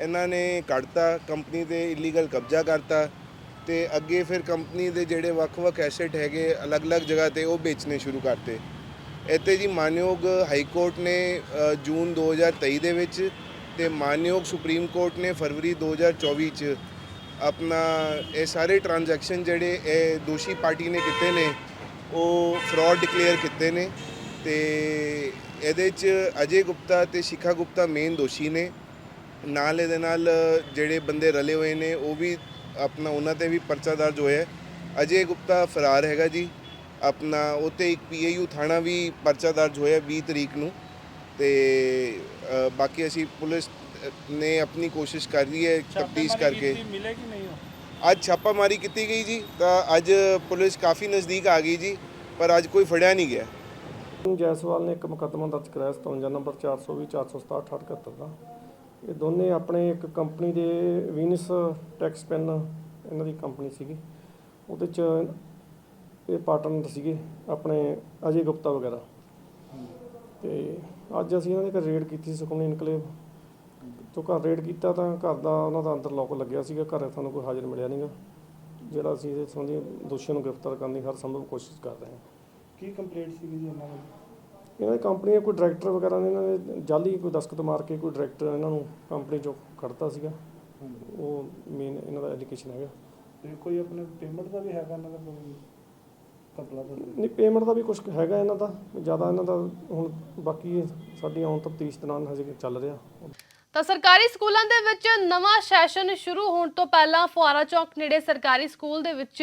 ਇਹਨਾਂ ਨੇ ਕੱਢਤਾ, ਕੰਪਨੀ ਤੇ ਇਲੀਗਲ ਕਬਜ਼ਾ ਕਰਤਾ। ਤੇ ਅੱਗੇ ਫਿਰ ਕੰਪਨੀ ਦੇ ਜਿਹੜੇ ਵੱਖ-ਵੱਖ ਐਸੈਟ ਹੈਗੇ ਅਲੱਗ-ਅਲੱਗ ਜਗ੍ਹਾ ਤੇ ਉਹ ਵੇਚਣੇ ਸ਼ੁਰੂ ਕਰਤੇ। ਇੱਥੇ ਜੀ ਮਾਨਯੋਗ ਹਾਈ ਕੋਰਟ ਨੇ ਅ, ਜੂਨ 2023 ਦੇ ਵਿੱਚ ਤੇ ਮਾਨਯੋਗ ਸੁਪਰੀਮ ਕੋਰਟ ਨੇ ਫਰਵਰੀ 2024 ਚ ਆਪਣਾ ਇਹ ਸਾਰੇ ਟ੍ਰਾਂਜੈਕਸ਼ਨ ਜਿਹੜੇ ਇਹ ਦੋਸ਼ੀ ਪਾਰਟੀ ਨੇ ਕੀਤੇ ਨੇ ਉਹ ਫਰਾਡ ਡਿਕਲੇਅਰ ਕੀਤੇ ਨੇ ਤੇ ਇਹਦੇ ਚ ਅਜੇ ਗੁਪਤਾ ਤੇ ਸ਼ਿਖਾ ਗੁਪਤਾ ਮੇਨ ਦੋਸ਼ੀ ਨੇ। ਨਾਲ ਇਹਦੇ ਨਾਲ ਜਿਹੜੇ ਬੰਦੇ ਰਲੇ ਹੋਏ ਨੇ ਉਹ ਵੀ ਆਪਣਾ ਉਹਨਾਂ ਤੇ ਵੀ ਪਰਚਾ ਦਰਜ ਹੋਇਆ ਹੈ। ਅਜੇ ਗੁਪਤਾ ਫਰਾਰ ਹੈਗਾ ਜੀ। ਆਪਣਾ ਉੱਤੇ ਇੱਕ ਪੀਏਯੂ ਥਾਣਾ ਵੀ ਪਰਚਾ ਦਰਜ ਹੋਇਆ 20 ਤਰੀਕ ਨੂੰ। ਤੇ ਬਾਕੀ ਅਸੀਂ ਪੁਲਿਸ ਨੇ ਆਪਣੀ ਕੋਸ਼ਿਸ਼ ਕਰ ਰਹੀ ਹੈ ਤਫਤੀਸ਼ ਕਰਕੇ। ਮਿਲੇ ਕਿ ਨਹੀਂ ਅੱਜ ਛਾਪਾਮਾਰੀ ਕੀਤੀ ਗਈ ਜੀ। ਤਾਂ ਅੱਜ ਪੁਲਿਸ ਕਾਫੀ ਨਜ਼ਦੀਕ ਆ ਗਈ ਜੀ ਪਰ ਅੱਜ ਕੋਈ ਫੜਿਆ ਨਹੀਂ ਗਿਆ। ਜੈਸਵਾਲ ਨੇ ਇੱਕ ਮੁਕੱਦਮਾ ਦਰਜ ਕਰਾਇਆ 57 ਨੰਬਰ 420 467 78 ਦਾ। ਇਹ ਦੋਨੇ ਆਪਣੇ ਇੱਕ ਕੰਪਨੀ ਦੇ ਵੀਨਸ ਟੈਕਸ ਪੈਨ ਇਹਨਾਂ ਦੀ ਕੰਪਨੀ ਸੀਗੀ। ਉਹਦੇ ਚ ਇਹ ਪਾਰਟਨਰ ਸੀਗੇ ਆਪਣੇ ਅਜੇ ਗੁਪਤਾ ਵਗੈਰਾ। ਤੇ ਅੱਜ ਅਸੀਂ ਇਹਨਾਂ ਦੇ ਘਰ ਰੇਡ ਕੀਤੀ ਸੁਖਮਨੀ ਇਨਕਲੇਵ ਤੋਂ ਘਰ ਰੇਡ ਕੀਤਾ ਤਾਂ ਘਰ ਦਾ ਉਹਨਾਂ ਦਾ ਅੰਦਰ ਲੋਕ ਲੱਗਿਆ ਸੀਗਾ, ਘਰ ਸਾਨੂੰ ਕੋਈ ਹਾਜ਼ਰ ਮਿਲਿਆ ਨਹੀਂਗਾ ਜਿਹੜਾ ਅਸੀਂ ਇਹਦੇ ਸੰਬੰਧੀ ਦੋਸ਼ੀਆਂ ਨੂੰ ਗ੍ਰਿਫਤਾਰ ਕਰਨ ਦੀ ਹਰ ਸੰਭਵ ਕੋਸ਼ਿਸ਼ ਕਰ ਰਹੇ ਹਾਂ। ਕੀ ਕੰਪਲੇਂਟ ਸੀਗੀ ਜੀ ਇਹਨਾਂ ਵੱਲੋਂ ਇਹਨਾਂ ਦੀ ਕੰਪਨੀ ਦੇ ਕੋਈ ਡਾਇਰੈਕਟਰ ਵਗੈਰਾ ਨੇ ਇਹਨਾਂ ਨੇ ਜਾਲੀ ਕੋਈ ਦਸਖਤ ਮਾਰ ਕੇ ਕੋਈ ਡਾਇਰੈਕਟਰ ਇਹਨਾਂ ਨੂੰ ਕੰਪਨੀ ਚੋਂ ਕੱਢਤਾ ਸੀਗਾ। ਉਹ ਮੇਨ ਇਹਨਾਂ ਦਾ ਐਲੀਗੇਸ਼ਨ ਹੈਗਾ। ਤੇ ਕੋਈ ਆਪਣੇ ਪੇਮੈਂਟ ਦਾ ਵੀ ਹੈਗਾ ਇਹਨਾਂ ਦਾ ਕੋਈ ਤਬਲਾ ਦਾ ਨਹੀਂ ਪੇਮੈਂਟ ਦਾ ਵੀ ਕੁਝ ਹੈਗਾ ਇਹਨਾਂ ਦਾ ਜ਼ਿਆਦਾ ਇਹਨਾਂ ਦਾ ਹੁਣ ਬਾਕੀ ਸਾਡੀਆਂ ਹੁਣ ਤਫਤੀਸ਼ ਦੌਰਾਨ ਹਜੇ ਚੱਲ ਰਿਹਾ। ਤਾਂ ਸਰਕਾਰੀ ਸਕੂਲਾਂ ਦੇ ਵਿੱਚ ਨਵਾਂ ਸੈਸ਼ਨ ਸ਼ੁਰੂ ਹੋਣ ਤੋਂ ਪਹਿਲਾਂ ਫੁਆਰਾ ਚੌਕ ਨੇੜੇ ਸਰਕਾਰੀ ਸਕੂਲ ਦੇ ਵਿੱਚ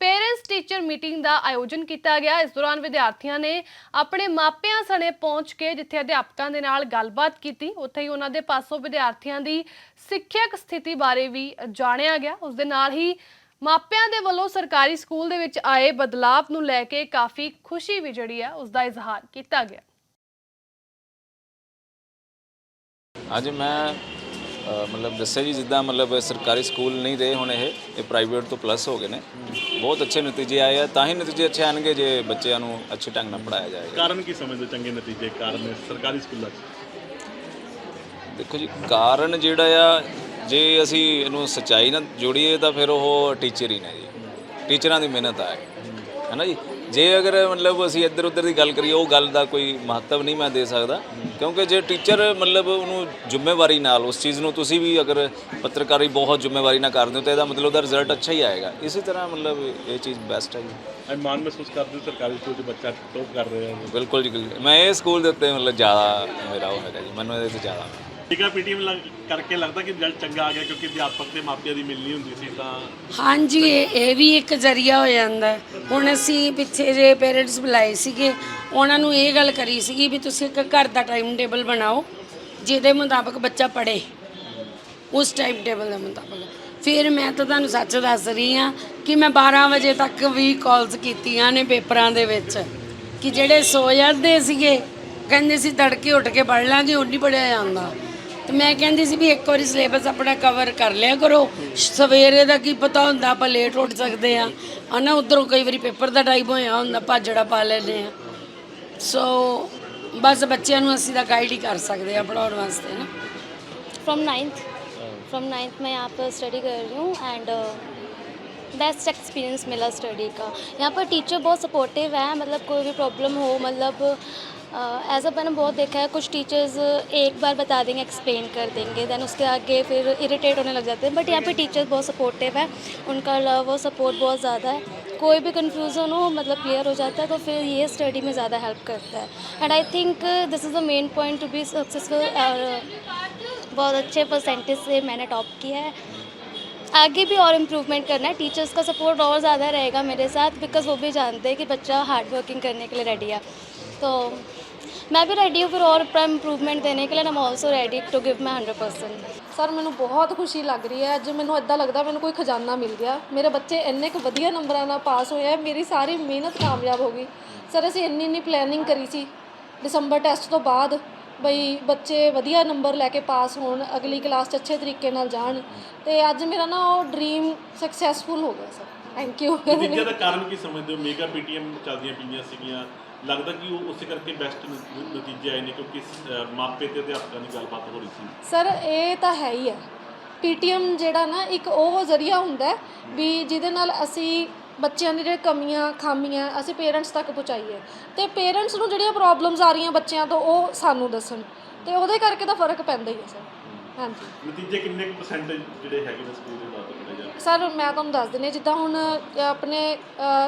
ਪੇਰੈਂਟਸ ਟੀਚਰ ਮੀਟਿੰਗ ਦਾ ਆਯੋਜਨ ਕੀਤਾ ਗਿਆ। ਇਸ ਦੌਰਾਨ ਵਿਦਿਆਰਥੀਆਂ ਨੇ ਆਪਣੇ ਮਾਪਿਆਂ ਸਣੇ ਪਹੁੰਚ ਕੇ ਜਿੱਥੇ ਅਧਿਆਪਕਾਂ ਦੇ ਨਾਲ ਗੱਲਬਾਤ ਕੀਤੀ। ਉੱਥੇ ਹੀ ਉਹਨਾਂ ਦੇ ਪਾਸੋਂ ਵਿਦਿਆਰਥੀਆਂ ਦੀ ਸਿੱਖਿਅਕ ਸਥਿਤੀ ਬਾਰੇ ਵੀ ਜਾਣਿਆ ਗਿਆ। ਉਸ ਦੇ ਨਾਲ ਹੀ ਮਾਪਿਆਂ ਦੇ ਵੱਲੋਂ ਸਰਕਾਰੀ ਸਕੂਲ ਦੇ ਵਿੱਚ ਆਏ ਬਦਲਾਵ ਨੂੰ ਲੈ ਕੇ ਕਾਫੀ ਖੁਸ਼ੀ ਵੀ ਜਿਹੜੀ ਹੈ। ਉਸ ਦਾ ਇਜ਼ਹਾਰ ਕੀਤਾ ਗਿਆ। ਅੱਜ ਮੈਂ ਮਤਲਬ ਦੱਸਿਆ ਜੀ ਜਿੱਦਾਂ ਮਤਲਬ ਸਰਕਾਰੀ ਸਕੂਲ ਨਹੀਂ ਰਹੇ ਹੁਣ ਇਹ ਇਹ ਪ੍ਰਾਈਵੇਟ ਤੋਂ ਪਲੱਸ ਹੋ ਗਏ ਨੇ। ਬਹੁਤ ਅੱਛੇ ਨਤੀਜੇ ਆਏ ਆ ਤਾਂ ਹੀ ਨਤੀਜੇ ਅੱਛੇ ਆਣਗੇ ਜੇ ਬੱਚਿਆਂ ਨੂੰ ਅੱਛੇ ਢੰਗ ਨਾਲ ਪੜਾਇਆ ਜਾਏਗਾ। ਕਾਰਨ ਕੀ ਸਮਝਦੇ ਹੋ ਚੰਗੇ ਨਤੀਜੇ ਕਾਰਨ ਸਰਕਾਰੀ ਸਕੂਲਾਂ 'ਚ? ਦੇਖੋ ਜੀ ਕਾਰਨ ਜਿਹੜਾ ਆ ਜੇ ਅਸੀਂ ਇਹਨੂੰ ਸੱਚਾਈ ਨਾਲ ਜੋੜੀਏ ਤਾਂ ਫਿਰ ਉਹ ਟੀਚਰ ਹੀ ਨੇ ਜੀ। ਟੀਚਰਾਂ ਦੀ ਮਿਹਨਤ ਆ ਹੈ ਨਾ ਜੀ? ਜੇ ਅਗਰ ਮਤਲਬ ਅਸੀਂ ਇੱਧਰ ਉੱਧਰ ਦੀ ਗੱਲ ਕਰੀਏ ਉਹ ਗੱਲ ਦਾ ਕੋਈ ਮਹੱਤਵ ਨਹੀਂ ਮੈਂ ਦੇ ਸਕਦਾ। ਕਿਉਂਕਿ ਜੇ ਟੀਚਰ ਮਤਲਬ ਉਹਨੂੰ ਜ਼ਿੰਮੇਵਾਰੀ ਨਾਲ ਉਸ ਚੀਜ਼ ਨੂੰ ਤੁਸੀਂ ਵੀ ਅਗਰ ਪੱਤਰਕਾਰੀ ਬਹੁਤ ਜ਼ਿੰਮੇਵਾਰੀ ਨਾਲ ਕਰਦੇ ਹੋ ਤਾਂ ਇਹਦਾ ਮਤਲਬ ਉਹਦਾ ਰਿਜ਼ਲਟ ਅੱਛਾ ਹੀ ਆਏਗਾ। ਇਸੇ ਤਰ੍ਹਾਂ ਮਤਲਬ ਇਹ ਚੀਜ਼ ਬੈਸਟ ਹੈ ਜੀ। ਮਾਣ ਮਹਿਸੂਸ ਕਰਦੇ ਸਰਕਾਰੀ ਸਕੂਲ 'ਚ ਬੱਚਾ ਟੌਪ ਕਰ ਰਿਹਾ ਹੈ? ਬਿਲਕੁਲ ਜੀ। ਮੈਂ ਇਹ ਸਕੂਲ ਦੇ ਉੱਤੇ ਮਤਲਬ ਜ਼ਿਆਦਾ ਮੇਰਾ ਉਹ ਹੈਗਾ ਜੀ ਮੈਨੂੰ ਇਹਦੇ ਤੇ ਜ਼ਿਆਦਾ ਟੀਕਾ ਪੀਟੀਐਮ ਕਰਕੇ ਲੱਗਦਾ ਕਿ ਰਿਜ਼ਲਟ ਚੰਗਾ ਆ ਗਿਆ ਕਿਉਂਕਿ ਅਧਿਆਪਕ ਤੇ ਮਾਪਿਆਂ ਦੀ ਮਿਲਣੀ ਹੁੰਦੀ ਸੀ ਤਾਂ ਹਾਂਜੀ, ਇਹ ਇਹ ਵੀ ਇੱਕ ਜ਼ਰੀਆ ਹੋ ਜਾਂਦਾ। ਹੈ। ਹੁਣ ਅਸੀਂ ਪਿੱਛੇ ਜੇ ਪੇਰੈਂਟਸ ਬੁਲਾਏ ਸੀਗੇ, ਉਹਨਾਂ ਨੂੰ ਇਹ ਗੱਲ ਕਰੀ ਸੀਗੀ ਵੀ ਤੁਸੀਂ ਇੱਕ ਘਰ ਦਾ ਟਾਈਮ ਟੇਬਲ ਬਣਾਓ, ਜਿਹਦੇ ਮੁਤਾਬਕ ਬੱਚਾ ਪੜ੍ਹੇ। ਉਸ ਟਾਈਮ ਟੇਬਲ ਦੇ ਮੁਤਾਬਕ। ਫਿਰ ਮੈਂ ਤਾਂ ਤੁਹਾਨੂੰ ਸੱਚ ਦੱਸ ਰਹੀ ਹਾਂ ਕਿ ਮੈਂ 12 ਵਜੇ ਤੱਕ ਵੀ ਕਾਲਸ ਕੀਤੀਆਂ ਨੇ ਪੇਪਰਾਂ ਦੇ ਵਿੱਚ, ਕਿ ਜਿਹੜੇ ਸੋ ਜਾਂਦੇ ਸੀਗੇ, ਕਹਿੰਦੇ ਸੀ ਤੜਕੇ ਉੱਠ ਕੇ ਪੜ੍ਹ ਲਾਂਗੇ ਉਹ ਨਹੀਂ ਪੜਿਆ ਜਾਂਦਾ। ਤੇ ਮੈਂ ਕਹਿੰਦੀ ਸੀ ਵੀ ਇੱਕ ਵਾਰੀ ਸਿਲੇਬਸ ਆਪਣਾ ਕਵਰ ਕਰ ਲਿਆ ਕਰੋ ਸਵੇਰੇ ਦਾ ਕੀ ਪਤਾ ਹੁੰਦਾ ਆਪਾਂ ਲੇਟ ਉੱਠ ਸਕਦੇ ਆ ਹਨਾ ਉਧਰੋਂ ਕਈ ਵਾਰੀ ਪੇਪਰ ਦਾ ਟਾਈਮ ਹੋਇਆ ਹੁੰਦਾ ਭਾਜੜਾ ਪਾ ਲੈਂਦੇ ਆ ਸੋ ਬਸ ਬੱਚਿਆਂ ਨੂੰ ਅਸੀਂ ਤਾਂ ਗਾਈਡ ਹੀ ਕਰ ਸਕਦੇ ਆ ਪੜਾਉਣ ਵਾਸਤੇ ਨਾ फ्रॉम नाइन्थ फ्रॉम नाइन्थ मैं यहाँ पर स्टडी कर रही हूँ एंड बेस्ट एक्सपीरियंस मिला स्टडी का यहाँ पर टीचर बहुत सपोर्टिव है मतलब कोई भी प्रॉब्लम हो मतलब ऐसा मैंने बहुत देखा है, कुछ टीचर्स एक बार बता देंगे एक्सप्लेन कर देंगे देन उसके आगे फिर इरिटेट होने लग जाते हैं। बट यहाँ पे टीचर्स बहुत सपोर्टिव है, उनका लव और सपोर्ट बहुत ज़्यादा है। कोई भी कन्फ्यूज़न हो मतलब क्लियर हो जाता है तो फिर ये स्टडी में ज़्यादा हेल्प करता है। And I think this is the main point to be successful और बहुत अच्छे परसेंटेज से मैंने टॉप किया है। आगे भी और इम्प्रूवमेंट करना है टीचर्स का सपोर्ट और ज़्यादा रहेगा मेरे साथ बिकॉज़ वो भी जानते हैं कि बच्चा हार्ड वर्किंग करने के लिए रेडी है। तो ਮੈਂ ਵੀ ਰੈਡੀ ਹਾਂ ਫਿਰ ਹੋਰ ਇੰਪਰੂਵਮੈਂਟ ਦੇਣੇ ਕੇ ਲਈ I'm also ready to give my 100% sir ਮੈਨੂੰ ਬਹੁਤ ਖੁਸ਼ੀ ਲੱਗ ਰਹੀ ਹੈ ਅੱਜ ਮੈਨੂੰ ਇਦਾਂ ਲੱਗਦਾ ਮੈਨੂੰ ਕੋਈ ਖਜ਼ਾਨਾ ਮਿਲ ਗਿਆ ਮੇਰੇ ਬੱਚੇ ਇੰਨੇ ਕੁ ਵਧੀਆ ਨੰਬਰਾਂ ਨਾਲ ਪਾਸ ਹੋਏ ਆ ਮੇਰੀ ਸਾਰੀ ਮਿਹਨਤ ਕਾਮਯਾਬ ਹੋ ਗਈ ਸਰ ਅਸੀਂ ਇੰਨੀ ਇੰਨੀ ਪਲੈਨਿੰਗ ਕਰੀ ਸੀ ਦਸੰਬਰ ਟੈਸਟ ਤੋਂ ਬਾਅਦ ਬਈ ਬੱਚੇ ਵਧੀਆ ਨੰਬਰ ਲੈ ਕੇ ਪਾਸ ਹੋਣ ਅਗਲੀ ਕਲਾਸ 'ਚ ਅੱਛੇ ਤਰੀਕੇ ਨਾਲ ਜਾਣ ਤੇ ਅੱਜ ਮੇਰਾ ਨਾ ਉਹ ਡ੍ਰੀਮ ਸਕਸੈਸਫੁਲ ਹੋ ਗਿਆ ਸਰ ਥੈਂਕ ਯੂ ਕੀ ਸਮਝਦੇ ਹੋ ਲੱਗਦਾ ਕਿ ਉਹ ਉਸੇ ਕਰਕੇ ਬੈਸਟ ਨਤੀਜੇ ਆਏ ਨੇ ਕਿਉਂਕਿ ਮਾਪੇ ਤੇ ਅਧਿਆਪਕਾਂ ਦੀ ਗੱਲਬਾਤ ਹੋ ਰਹੀ ਸੀ। ਸਰ ਇਹ ਤਾਂ ਹੈ ਹੀ ਹੈ। ਪੀਟੀਐਮ ਜਿਹੜਾ ਨਾ ਇੱਕ ਉਹ ਜ਼ਰੀਆ ਹੁੰਦਾ ਵੀ ਜਿਹਦੇ ਨਾਲ ਅਸੀਂ ਬੱਚਿਆਂ ਦੀ ਜਿਹੜੇ ਕਮੀਆਂ ਖਾਮੀਆਂ ਅਸੀਂ ਪੇਰੈਂਟਸ ਤੱਕ ਪਹੁੰਚਾਈਏ। ਤੇ ਪੇਰੈਂਟਸ ਨੂੰ ਜਿਹੜੀਆਂ ਪ੍ਰੋਬਲਮਸ ਆ ਰਹੀਆਂ ਬੱਚਿਆਂ ਤੋਂ ਉਹ ਸਾਨੂੰ ਦੱਸਣ। ਤੇ ਉਹਦੇ ਕਰਕੇ ਤਾਂ ਫ਼ਰਕ ਪੈਂਦਾ ਹੀ ਹੈ ਸਰ। ਹਾਂਜੀ। ਨਤੀਜੇ ਕਿੰਨੇ ਪਰਸੈਂਟੇਜ ਜਿਹੜੇ ਹੈਗੇ ਨੇ ਸਕੂਲ ਦੇ ਬਾਅਦ ਸਰ ਮੈਂ ਤੁਹਾਨੂੰ ਦੱਸ ਦਿੰਦੀ ਹਾਂ, ਜਿੱਦਾਂ ਹੁਣ ਆਪਣੇ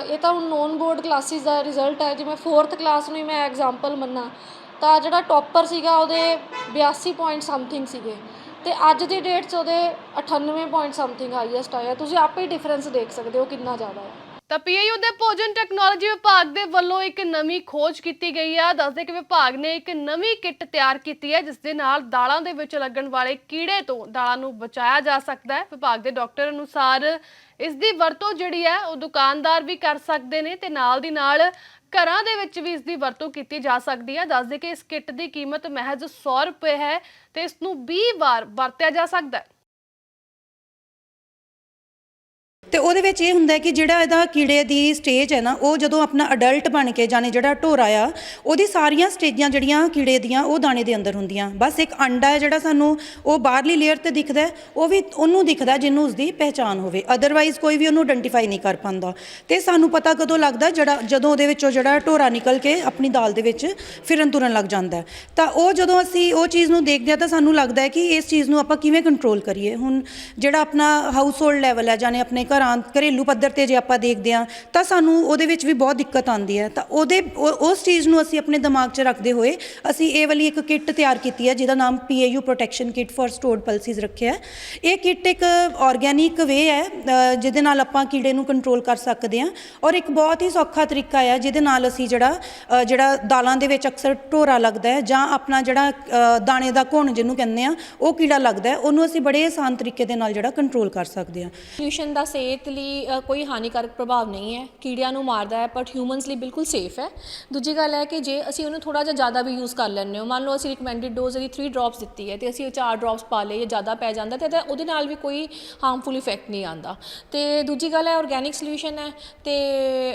ਇਹ ਤਾਂ ਹੁਣ ਨੋਨ ਬੋਰਡ ਕਲਾਸਿਸ ਦਾ ਰਿਜ਼ਲਟ ਹੈ, ਜਿਵੇਂ 4th ਕਲਾਸ ਨੂੰ ਹੀ ਮੈਂ ਐਗਜ਼ਾਮਪਲ ਮੰਨਾਂ, ਤਾਂ ਜਿਹੜਾ ਟੌਪਰ ਸੀਗਾ, ਉਹਦੇ 82 ਪੁਆਇੰਟ ਸਮਥਿੰਗ ਸੀਗੇ, ਤੇ ਅੱਜ ਦੀ ਡੇਟ 'ਚ ਉਹਦੇ 98 ਪੁਆਇੰਟ ਸਮਥਿੰਗ ਹਾਈਐਸਟ ਆਇਆ, ਤੁਸੀਂ ਆਪੇ ਹੀ ਡਿਫਰੈਂਸ ਦੇਖ ਸਕਦੇ ਹੋ ਕਿੰਨਾ ਜ਼ਿਆਦਾ ਹੈ। ਤਾਂ ਪੀਆਈਯੂ ਦੇ ਭੋਜਨ ਟੈਕਨੋਲੋਜੀ ਵਿਭਾਗ ਦੇ ਵੱਲੋਂ ਇੱਕ ਨਵੀਂ ਖੋਜ ਕੀਤੀ ਗਈ ਆ। ਦੱਸਦੇ ਕਿ ਵਿਭਾਗ ਨੇ ਇੱਕ ਨਵੀਂ ਕਿੱਟ ਤਿਆਰ ਕੀਤੀ ਹੈ, ਜਿਸ ਦੇ ਨਾਲ ਦਾਲਾਂ ਦੇ ਵਿੱਚ ਲੱਗਣ ਵਾਲੇ ਕੀੜੇ ਤੋਂ ਦਾਲਾਂ ਨੂੰ ਬਚਾਇਆ ਜਾ ਸਕਦਾ ਹੈ। ਵਿਭਾਗ ਦੇ ਡਾਕਟਰ ਅਨੁਸਾਰ ਇਸ ਦੀ ਵਰਤੋਂ ਜਿਹੜੀ ਹੈ, ਉਹ ਦੁਕਾਨਦਾਰ ਵੀ ਕਰ ਸਕਦੇ ਨੇ ਤੇ ਨਾਲ ਦੀ ਨਾਲ ਘਰਾਂ ਦੇ ਵਿੱਚ ਵੀ ਇਸ ਦੀ ਵਰਤੋਂ ਕੀਤੀ ਜਾ ਸਕਦੀ ਹੈ। ਦੱਸਦੇ ਕਿ ਇਸ ਕਿੱਟ ਦੀ ਕੀਮਤ ਮਹਿਜ਼ 100 ਰੁਪਏ ਹੈ ਤੇ ਇਸ ਨੂੰ 20 ਵਾਰ ਵਰਤਿਆ ਜਾ ਸਕਦਾ ਹੈ। ਤੇ ਉਹਦੇ ਵਿੱਚ ਇਹ ਹੁੰਦਾ ਕਿ ਜਿਹੜਾ ਇਹਦਾ ਕੀੜੇ ਦੀ ਸਟੇਜ ਹੈ ਨਾ, ਉਹ ਜਦੋਂ ਆਪਣਾ ਅਡਲਟ ਬਣ ਕੇ ਜਾਣੇ ਜਿਹੜਾ ਢੋਰਾ ਆ, ਉਹਦੀ ਸਾਰੀਆਂ ਸਟੇਜਾਂ ਜਿਹੜੀਆਂ ਕੀੜੇ ਦੀਆਂ, ਉਹ ਦਾਣੇ ਦੇ ਅੰਦਰ ਹੁੰਦੀਆਂ। ਬਸ ਇੱਕ ਅੰਡਾ ਹੈ ਜਿਹੜਾ ਸਾਨੂੰ ਉਹ ਬਾਹਰਲੀ ਲੇਅਰ ਤੇ ਦਿਖਦਾ ਉਹ ਵੀ ਉਹਨੂੰ ਦਿਖਦਾ ਜਿਹਨੂੰ ਉਸਦੀ ਪਹਿਚਾਨ ਹੋਵੇ। ਅਦਰਵਾਈਜ਼ ਕੋਈ ਵੀ ਉਹਨੂੰ ਆਇਡੈਂਟੀਫਾਈ ਨਹੀਂ ਕਰ ਪਾਉਂਦਾ। ਤੇ ਸਾਨੂੰ ਪਤਾ ਕਦੋਂ ਲੱਗਦਾ ਜਿਹੜਾ, ਜਦੋਂ ਉਹਦੇ ਵਿੱਚੋਂ ਜਿਹੜਾ ਢੋਰਾ ਨਿਕਲ ਕੇ ਆਪਣੀ ਦਾਲ ਦੇ ਵਿੱਚ ਫਿਰਨ ਤੁਰਨ ਲੱਗ ਜਾਂਦਾ ਤਾਂ ਉਹ ਜਦੋਂ ਅਸੀਂ ਉਹ ਚੀਜ਼ ਨੂੰ ਦੇਖਦੇ ਹਾਂ, ਤਾਂ ਸਾਨੂੰ ਲੱਗਦਾ ਹੈ ਕਿ ਇਸ ਚੀਜ਼ ਨੂੰ ਆਪਾਂ ਕਿਵੇਂ ਕੰਟਰੋਲ ਕਰੀਏ? ਹੁਣ ਜਿਹੜਾ ਆਪਣਾ ਹਾਊਸ ਹੋਲਡ ਲੈਵਲ ਹੈ ਜਾਨੇ ਆਪਣੇ ਘਰ ਘਰਾਂ ਘਰੇਲੂ ਪੱਧਰ ਤੇ ਜੇ ਆਪਾਂ ਦੇਖਦੇ ਹਾਂ ਤਾਂ ਸਾਨੂੰ ਉਹਦੇ ਵਿੱਚ ਵੀ ਬਹੁਤ ਦਿੱਕਤ ਆਉਂਦੀ ਹੈ। ਤਾਂ ਉਹਦੇ ਉਹ- ਉਸ ਚੀਜ਼ ਨੂੰ ਅਸੀਂ ਆਪਣੇ ਦਿਮਾਗ 'ਚ ਰੱਖਦੇ ਹੋਏ ਅਸੀਂ ਇਹ ਵਾਲੀ ਇੱਕ ਕਿੱਟ ਤਿਆਰ ਕੀਤੀ ਹੈ ਜਿਹਦਾ ਨਾਮ PAU protection kit for stored pulses ਰੱਖਿਆ ਹੈ। ਇਹ ਕਿੱਟ ਇੱਕ ਆਰਗੈਨਿਕ ਵੇ ਹੈ ਅ, ਜਿਹਦੇ ਨਾਲ ਆਪਾਂ ਕੀੜੇ ਨੂੰ ਕੰਟਰੋਲ ਕਰ ਸਕਦੇ ਹਾਂ ਔਰ ਇੱਕ ਬਹੁਤ ਹੀ ਸੌਖਾ ਤਰੀਕਾ ਹੈ ਜਿਹਦੇ ਨਾਲ ਅਸੀਂ ਜਿਹੜਾ ਅ, ਜਿਹੜਾ ਦਾਲਾਂ ਦੇ ਵਿੱਚ ਅਕਸਰ ਢੋਰਾ ਲੱਗਦਾ ਹੈ ਜਾਂ ਆਪਣਾ ਜਿਹੜਾ ਅ, ਦਾਣੇ ਦਾ ਘੁਣ ਜਿਹਨੂੰ ਕਹਿੰਦੇ ਆ ਉਹ ਕੀੜਾ ਲੱਗਦਾ ਹੈ ਉਹਨੂੰ ਅਸੀਂ ਬੜੇ ਆਸਾਨ ਤਰੀਕੇ ਦੇ ਨਾਲ ਜਿਹੜਾ ਕੰਟਰੋਲ ਕਰ ਸਕਦੇ ਹਾਂ। ਪੋਲਿਊਸ਼ਨ ਦਾ ਸਿਹਤ ਲਈ ਅ, ਕੋਈ ਹਾਨੀਕਾਰਕ ਪ੍ਰਭਾਵ ਨਹੀਂ ਹੈ। ਕੀੜਿਆਂ ਨੂੰ ਮਾਰਦਾ ਹੈ ਬਟ ਹਿਊਮਨਸ ਲਈ ਬਿਲਕੁਲ ਸੇਫ ਹੈ। ਦੂਜੀ ਗੱਲ ਹੈ ਕਿ ਜੇ ਅਸੀਂ ਉਹਨੂੰ ਥੋੜਾ ਜਿਹਾ ਜ਼ਿਆਦਾ ਵੀ ਯੂਜ਼ ਕਰ ਲੈਂਦੇ ਹਾਂ ਮੰਨ ਲਓ ਅਸੀਂ ਰਿਕਮੈਂਡਡ ਡੋਜ਼ ਇਹਦੀ 3 ਡ੍ਰੌਪਸ ਦਿੱਤੀ ਹੈ ਤੇ ਅਸੀਂ ਉਹ 4 ਡ੍ਰੌਪਸ ਪਾ ਲਏ ਜਾਂ ਜ਼ਿਆਦਾ ਪੈ ਜਾਂਦਾ ਤੇ ਇਹਦਾ- ਉਹਦੇ ਨਾਲ ਵੀ ਕੋਈ ਹਾਰਮਫੁਲ ਇਫੈਕਟ ਨਹੀਂ ਆਉਂਦਾ। ਤੇ ਦੂਜੀ ਗੱਲ ਹੈ ਆਰਗੈਨਿਕ ਸੋਲੂਸ਼ਨ ਹੈ ਤੇ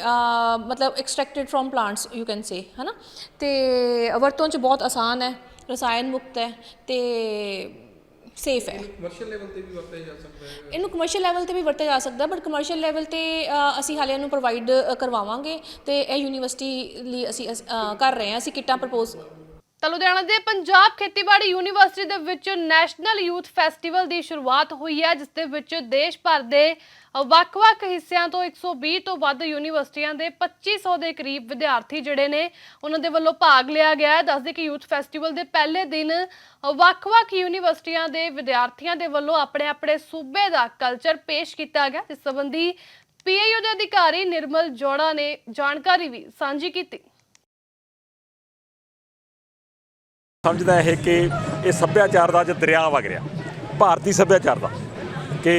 ਅ, ਮਤਲਬ extracted from plants you can say ਹਨਾ? ਤੇ ਵਰਤੋਂ ਚ ਬਹੁਤ ਆਸਾਨ ਹੈ ਰਸਾਇਣ ਮੁਕਤ ਹੈ ਤੇ ਸੇਫ ਹੈ। ਕਮਰਸ਼ੀਅਲ ਲੈਵਲ ਤੇ ਵੀ ਵਰਤਿਆ ਜਾ ਸਕਦਾ ਹੈ। ਇਹਨੂੰ ਕਮਰਸ਼ੀਅਲ ਲੈਵਲ ਤੇ ਵੀ ਵਰਤਿਆ ਜਾ ਸਕਦਾ ਬਟ ਕਮਰਸ਼ੀਅਲ ਲੈਵਲ ਤੇ ਅ, ਅਸੀਂ ਹਾਲੇ ਇਹਨੂੰ ਪ੍ਰੋਵਾਈਡ ਕਰਵਾਵਾਂਗੇ ਤੇ ਇਹ ਯੂਨੀਵਰਸਿਟੀ ਲਈ ਅਸੀਂ ਅਸ- ਅ, ਕਰ ਰਹੇ ਹਾਂ। ਅਸੀਂ ਕਿੱਟਾਂ ਪ੍ਰਪੋਜ਼ ਤਾਂ ਲੁਧਿਆਣਾ ਦੇ ਪੰਜਾਬ ਖੇਤੀਬਾੜੀ ਯੂਨੀਵਰਸਿਟੀ ਦੇ ਵਿੱਚ ਨੈਸ਼ਨਲ ਯੂਥ ਫੈਸਟੀਵਲ ਦੀ ਸ਼ੁਰੂਆਤ ਹੋਈ ਹੈ, ਜਿਸ ਦੇ ਵਿੱਚ ਦੇਸ਼ ਭਰ ਦੇ ਵੱਖ-ਵੱਖ ਹਿੱਸਿਆਂ ਤੋਂ 120 ਤੋਂ ਵੱਧ ਯੂਨੀਵਰਸਿਟੀਆਂ ਦੇ 2500 ਦੇ ਕਰੀਬ ਵਿਦਿਆਰਥੀ ਜਿਹੜੇ ਨੇ, ਉਹਨਾਂ ਦੇ ਵੱਲੋਂ ਭਾਗ ਲਿਆ ਗਿਆ ਹੈ। ਦੱਸਦੇ ਕਿ ਯੂਥ ਫੈਸਟੀਵਲ ਦੇ ਪਹਿਲੇ ਦਿਨ ਵੱਖ-ਵੱਖ ਯੂਨੀਵਰਸਿਟੀਆਂ ਦੇ ਵਿਦਿਆਰਥੀਆਂ ਦੇ ਵੱਲੋਂ ਆਪਣੇ-ਆਪਣੇ ਸੂਬੇ ਦਾ ਕਲਚਰ ਪੇਸ਼ ਕੀਤਾ ਗਿਆ ਇਸ ਸੰਬੰਧੀ ਪੀਏਯੂ ਦੇ ਅਧਿਕਾਰੀ ਨਿਰਮਲ ਜੋੜਾ ਨੇ ਜਾਣਕਾਰੀ ਵੀ ਸਾਂਝੀ ਕੀਤੀ। ਸਮਝਦਾ ਇਹ ਕਿ ਇਹ ਸੱਭਿਆਚਾਰ ਦਾ ਅੱਜ ਦਰਿਆ ਵਗ ਰਿਹਾ। ਭਾਰਤੀ ਸੱਭਿਆਚਾਰ ਦਾ ਕਿ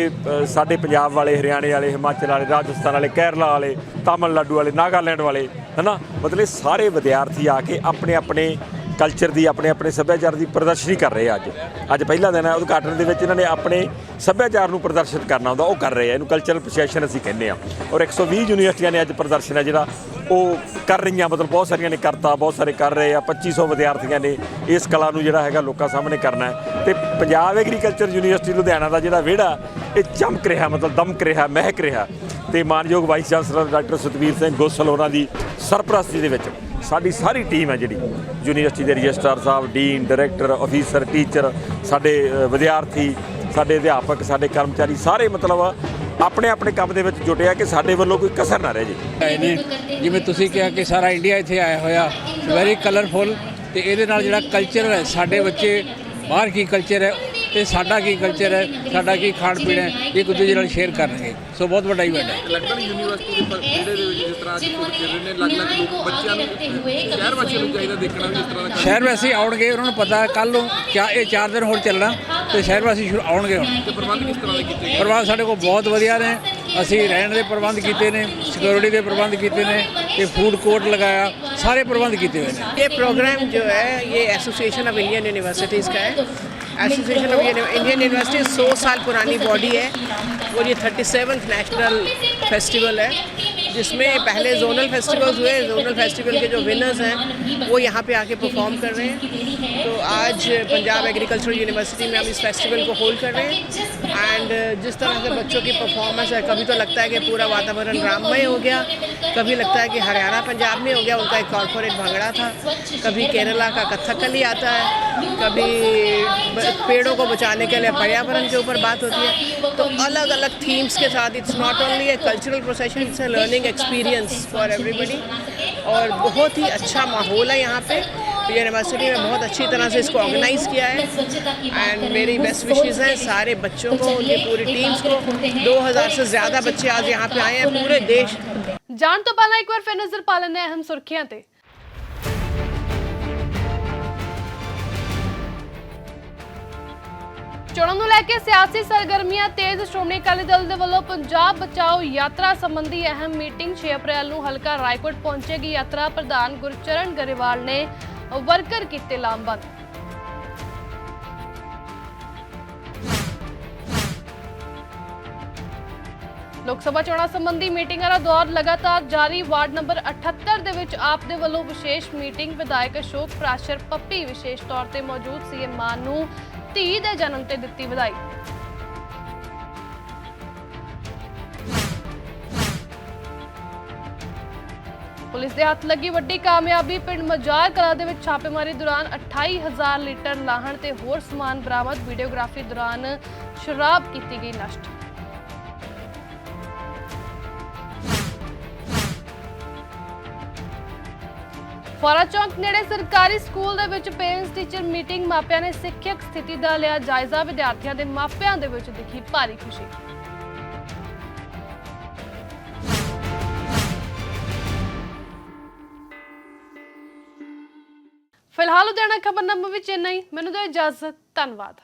ਸਾਡੇ ਪੰਜਾਬ ਵਾਲੇ, ਹਰਿਆਣੇ ਵਾਲੇ, ਹਿਮਾਚਲ ਵਾਲੇ, ਰਾਜਸਥਾਨ ਵਾਲੇ, ਕੇਰਲਾ ਵਾਲੇ, ਤਾਮਿਲਨਾਡੂ ਵਾਲੇ, ਨਾਗਾਲੈਂਡ ਵਾਲੇ, ਹਨਾ? ਮਤਲਬ ਇਹ ਸਾਰੇ ਵਿਦਿਆਰਥੀ ਆ ਕੇ ਆਪਣੇ ਆਪਣੇ ਕਲਚਰ ਦੀ ਆਪਣੇ ਆਪਣੇ ਸੱਭਿਆਚਾਰ ਦੀ ਪ੍ਰਦਰਸ਼ਨੀ ਕਰ ਰਹੇ ਆ ਅੱਜ। ਅੱਜ ਪਹਿਲਾ ਦਿਨ ਹੈ, ਉਦਘਾਟਨ ਦੇ ਵਿੱਚ ਇਹਨਾਂ ਨੇ ਆਪਣੇ ਸੱਭਿਆਚਾਰ ਨੂੰ ਪ੍ਰਦਰਸ਼ਿਤ ਕਰਨਾ ਹੁੰਦਾ, ਉਹ ਕਰ ਰਹੇ ਆ। ਇਹਨੂੰ ਕਲਚਰਲ ਪ੍ਰੋਸੈਸ਼ਨ ਅਸੀਂ ਕਹਿੰਦੇ ਆ। ਔਰ 120 ਯੂਨੀਵਰਸਿਟੀਆਂ ਨੇ ਅੱਜ ਪ੍ਰਦਰਸ਼ਨ ਹੈ ਜਿਹੜਾ, ਉਹ ਕਰ ਰਹੀਆਂ, ਮਤਲਬ ਬਹੁਤ ਸਾਰੀਆਂ ਨੇ ਕਰਤਾ, ਬਹੁਤ ਸਾਰੇ ਕਰ ਰਹੇ ਆ। 2500 ਵਿਦਿਆਰਥੀਆਂ ਨੇ ਇਸ ਕਲਾ ਨੂੰ ਜਿਹੜਾ ਹੈਗਾ ਲੋਕਾਂ ਸਾਹਮਣੇ ਕਰਨਾ ਹੈ। ਤੇ ਪੰਜਾਬ ਐਗਰੀਕਲਚਰ ਯੂਨੀਵਰਸਿਟੀ ਲੁਧਿਆਣਾ ਦਾ ਜਿਹੜਾ ਵਿਹੜਾ, ਇਹ ਚਮਕ ਰਿਹਾ, ਮਤਲਬ ਦਮਕ ਰਿਹਾ, ਮਹਿਕ ਰਿਹਾ। ਤੇ ਮਾਨਯੋਗ vice chancellor doctor Satvir Singh Gosal ਉਹਨਾਂ ਦੀ ਸਰਪ੍ਰਸਤੀ ਦੇ ਵਿੱਚ। ਸਾਡੀ ਸਾਰੀ ਟੀਮ ਹੈ ਜਿਹੜੀ। ਯੂਨੀਵਰਸਿਟੀ ਦੇ ਰਜਿਸਟਰਾਰ ਸਾਹਿਬ, ਡੀਨ, ਡਾਇਰੈਕਟਰ, ਅਫੀਸਰ, ਟੀਚਰ, ਸਾਡੇ ਵਿਦਿਆਰਥੀ, ਸਾਡੇ ਅਧਿਆਪਕ, ਸਾਡੇ ਕਰਮਚਾਰੀ ਸਾਰੇ ਮਤਲਬ ਆਪਣੇ ਆਪਣੇ ਕੰਮ ਦੇ ਵਿੱਚ ਜੁਟਿਆ ਕਿ ਸਾਡੇ ਵੱਲੋਂ ਕੋਈ ਕਸਰ ਨਾ ਰਹਿ ਜੇ। ਆਏ ਨੇ। ਜਿਵੇਂ ਤੁਸੀਂ ਕਿਹਾ ਕਿ ਸਾਰਾ ਇੰਡੀਆ ਇੱਥੇ ਆਇਆ ਹੋਇਆ ਵੈਰੀ ਕਲਰਫੁਲ ਤੇ ਇਹਦੇ ਨਾਲ ਜਿਹੜਾ ਕਲਚਰ ਹੈ, ਸਾਡੇ ਬੱਚੇ ਬਾਹਰ ਕੀ ਕਲਚਰ ਹੈ ਤੇ ਸਾਡਾ ਕੀ ਕਲਚਰ ਹੈ ਸਾਡਾ ਕੀ ਖਾਣ ਪੀਣ ਹੈ ਇੱਕ ਦੂਜੇ ਨਾਲ ਸ਼ੇਅਰ ਕਰਨਗੇ ਸੋ ਬਹੁਤ ਵੱਡਾ ਇਵੈਂਟ ਹੈ ਲੱਗਦਾ ਨਹੀਂ ਯੂਨੀਵਰਸਿਟੀ ਦੇ ਵਿਹੜੇ ਦੇ ਵਿੱਚ ਜਿਸ ਤਰ੍ਹਾਂ ਅੱਜ ਕੁਝ ਕਰ ਰਹੇ ਨੇ ਅਲੱਗ-ਅਲੱਗ ਲੋਕ ਬੱਚਿਆਂ ਨੂੰ ਸ਼ਹਿਰ ਵਾਸੀਆਂ ਨੂੰ ਚਾਹੀਦਾ ਦੇਖਣਾ ਵੀ ਇਸ ਤਰ੍ਹਾਂ ਦਾ ਸ਼ਹਿਰ ਵਾਸੀ ਆਉਣਗੇ ਉਹਨਾਂ ਨੂੰ ਪਤਾ ਕੱਲ ਨੂੰ ਕਿਆ ਇਹ 4 ਦਿਨ ਹੋਰ ਚੱਲਣਾ ਤੇ ਸ਼ਹਿਰ ਵਾਸੀ ਸ਼ੁਰੂ ਆਉਣਗੇ ਹੁਣ ਤੇ ਪ੍ਰਬੰਧ ਕਿਸ ਤਰ੍ਹਾਂ ਦੇ ਕੀਤੇ ਗਏ ਪ੍ਰਬੰਧ ਸਾਡੇ ਕੋਲ ਬਹੁਤ ਵਧੀਆ ਨੇ ਅਸੀਂ ਰਹਿਣ ਦੇ ਪ੍ਰਬੰਧ ਕੀਤੇ ਨੇ ਸਿਕਿਉਰਿਟੀ ਦੇ ਪ੍ਰਬੰਧ ਕੀਤੇ ਨੇ ਤੇ ਫੂਡ ਕੋਰਟ ਲਗਾਇਆ ਸਾਰੇ ਪ੍ਰਬੰਧ ਕੀਤੇ ਹੋਏ ਨੇ ये प्रोग्राम जो है ये एसोसिएशन ऑफ इंडियन यूनिवर्सिटीज़ का है एसोसिएशन ऑफ इंडियन यूनिवर्सिटी सौ साल पुरानी बॉडी है और ये थर्टी सेवन्थ नेशनल फेस्टिवल है जिसमें पहले जोनल फेस्टिवल्स हुए, जोनल फेस्टिवल के जो विनर्स हैं, वो यहाँ पे आके परफॉर्म कर रहे हैं। तो आज पंजाब एग्रीकल्चरल यूनिवर्सिटी में हम इस फेस्टिवल को होल्ड कर रहे हैं। एंड जिस तरह से बच्चों की परफॉर्मेंस है, कभी तो लगता है कि पूरा वातावरण राममय हो गया, कभी लगता है कि हरियाणा पंजाब में हो गया, उनका एक कॉरपोरेट भांगड़ा था। कभी केरला का कथकली आता है, कभी पेड़ों को बचाने के लिए पर्यावरण के ऊपर बात होती है। तो अलग अलग थीम्स के साथ it's not only a cultural procession it's a learning experience for everybody और बहुत ही अच्छा माहौल है यहाँ पे। यूनिवर्सिटी में बहुत अच्छी तरह से इसको ऑर्गेनाइज किया है। एंड मेरी बेस्ट विशेज़ हैं सारे बच्चों को, उनकी पूरी टीम्स को। 2000 से ज़्यादा बच्चे आज यहाँ पे आए हैं, पूरे देश। जान तो पाला एक बार फिर नज़र पालन है अहम सुर्खियाँ थे ਚੋਣਾਂ ਨੂੰ ਲੈ ਕੇ ਸਿਆਸੀ ਸਰਗਰਮੀਆਂ ਤੇਜ਼ ਸ਼੍ਰੋਮਣੀ ਅਕਾਲੀ ਦਲ ਦੇ ਵੱਲੋਂ ਪੰਜਾਬ ਬਚਾਓ ਯਾਤਰਾ ਸੰਬੰਧੀ ਅਹਿਮ ਮੀਟਿੰਗ 6 ਅਪ੍ਰੈਲ ਨੂੰ ਹਲਕਾ ਰਾਏਕੋਟ ਪਹੁੰਚੇਗੀ। ਯਾਤਰਾ ਪ੍ਰਧਾਨ ਗੁਰਚਰਨ ਗਰੇਵਾਲ ਨੇ ਵਰਕਰ ਕੀਤੇ ਲਾਮਬੰਦ। ਲੋਕ ਸਭਾ ਚੋਣਾਂ ਸੰਬੰਧੀ ਮੀਟਿੰਗਾਂ ਦਾ ਦੌਰ ਲਗਾਤਾਰ ਜਾਰੀ। ਵਾਰਡ ਨੰਬਰ 78 ਦੇ ਵਿੱਚ ਆਪ ਦੇ ਵੱਲੋਂ ਵਿਸ਼ੇਸ਼ ਮੀਟਿੰਗ। ਵਿਧਾਇਕ ਅਸ਼ੋਕ ਪ੍ਰਾਸ਼ਰ ਪੱਪੀ ਵਿਸ਼ੇਸ਼ ਤੌਰ ਤੇ ਮੌਜੂਦ ਸੀਐਮ ਮਾਨ ਨੂੰ ਧੀ ਦੇ ਜਨਮ ਤੇ ਦਿੱਤੀ ਵਧਾਈ। ਪੁਲਿਸ ਦੇ ਹੱਥ ਲੱਗੀ ਵੱਡੀ ਕਾਮਯਾਬੀ। ਪਿੰਡ ਮਜਾਰ ਕਲਾ ਦੇ ਵਿੱਚ ਛਾਪੇਮਾਰੀ ਦੌਰਾਨ 28000 ਲੀਟਰ ਲਾਹਣ ਤੇ ਹੋਰ ਸਮਾਨ ਬਰਾਮਦ। ਵੀਡੀਓਗ੍ਰਾਫੀ ਦੌਰਾਨ ਸ਼ਰਾਬ ਕੀਤੀ ਗਈ ਨਸ਼ਟ। ਫੋਰਾ ਚੌਂਕ ਨੇੜੇ ਸਰਕਾਰੀ ਸਕੂਲ ਦੇ ਵਿੱਚ ਪੇਰੈਂਟਸ ਟੀਚਰ ਮੀਟਿੰਗ ਮਾਪਿਆਂ ਨੇ ਸਿੱਖਿਅਕ ਸਥਿਤੀ ਦਾ ਲਿਆ ਜਾਇਜ਼ਾ। ਵਿਦਿਆਰਥੀਆਂ ਦੇ ਮਾਪਿਆਂ ਦੇ ਵਿੱਚ ਦਿਖੀ ਭਾਰੀ ਖੁਸ਼ੀ। ਫਿਲਹਾਲ ਲੁਧਿਆਣਾ ਖਬਰਨਾਮਾ ਵਿੱਚ ਇੰਨਾ ਹੀ। ਮੈਨੂੰ ਦਿਓ ਇਜਾਜ਼ਤ। ਧੰਨਵਾਦ।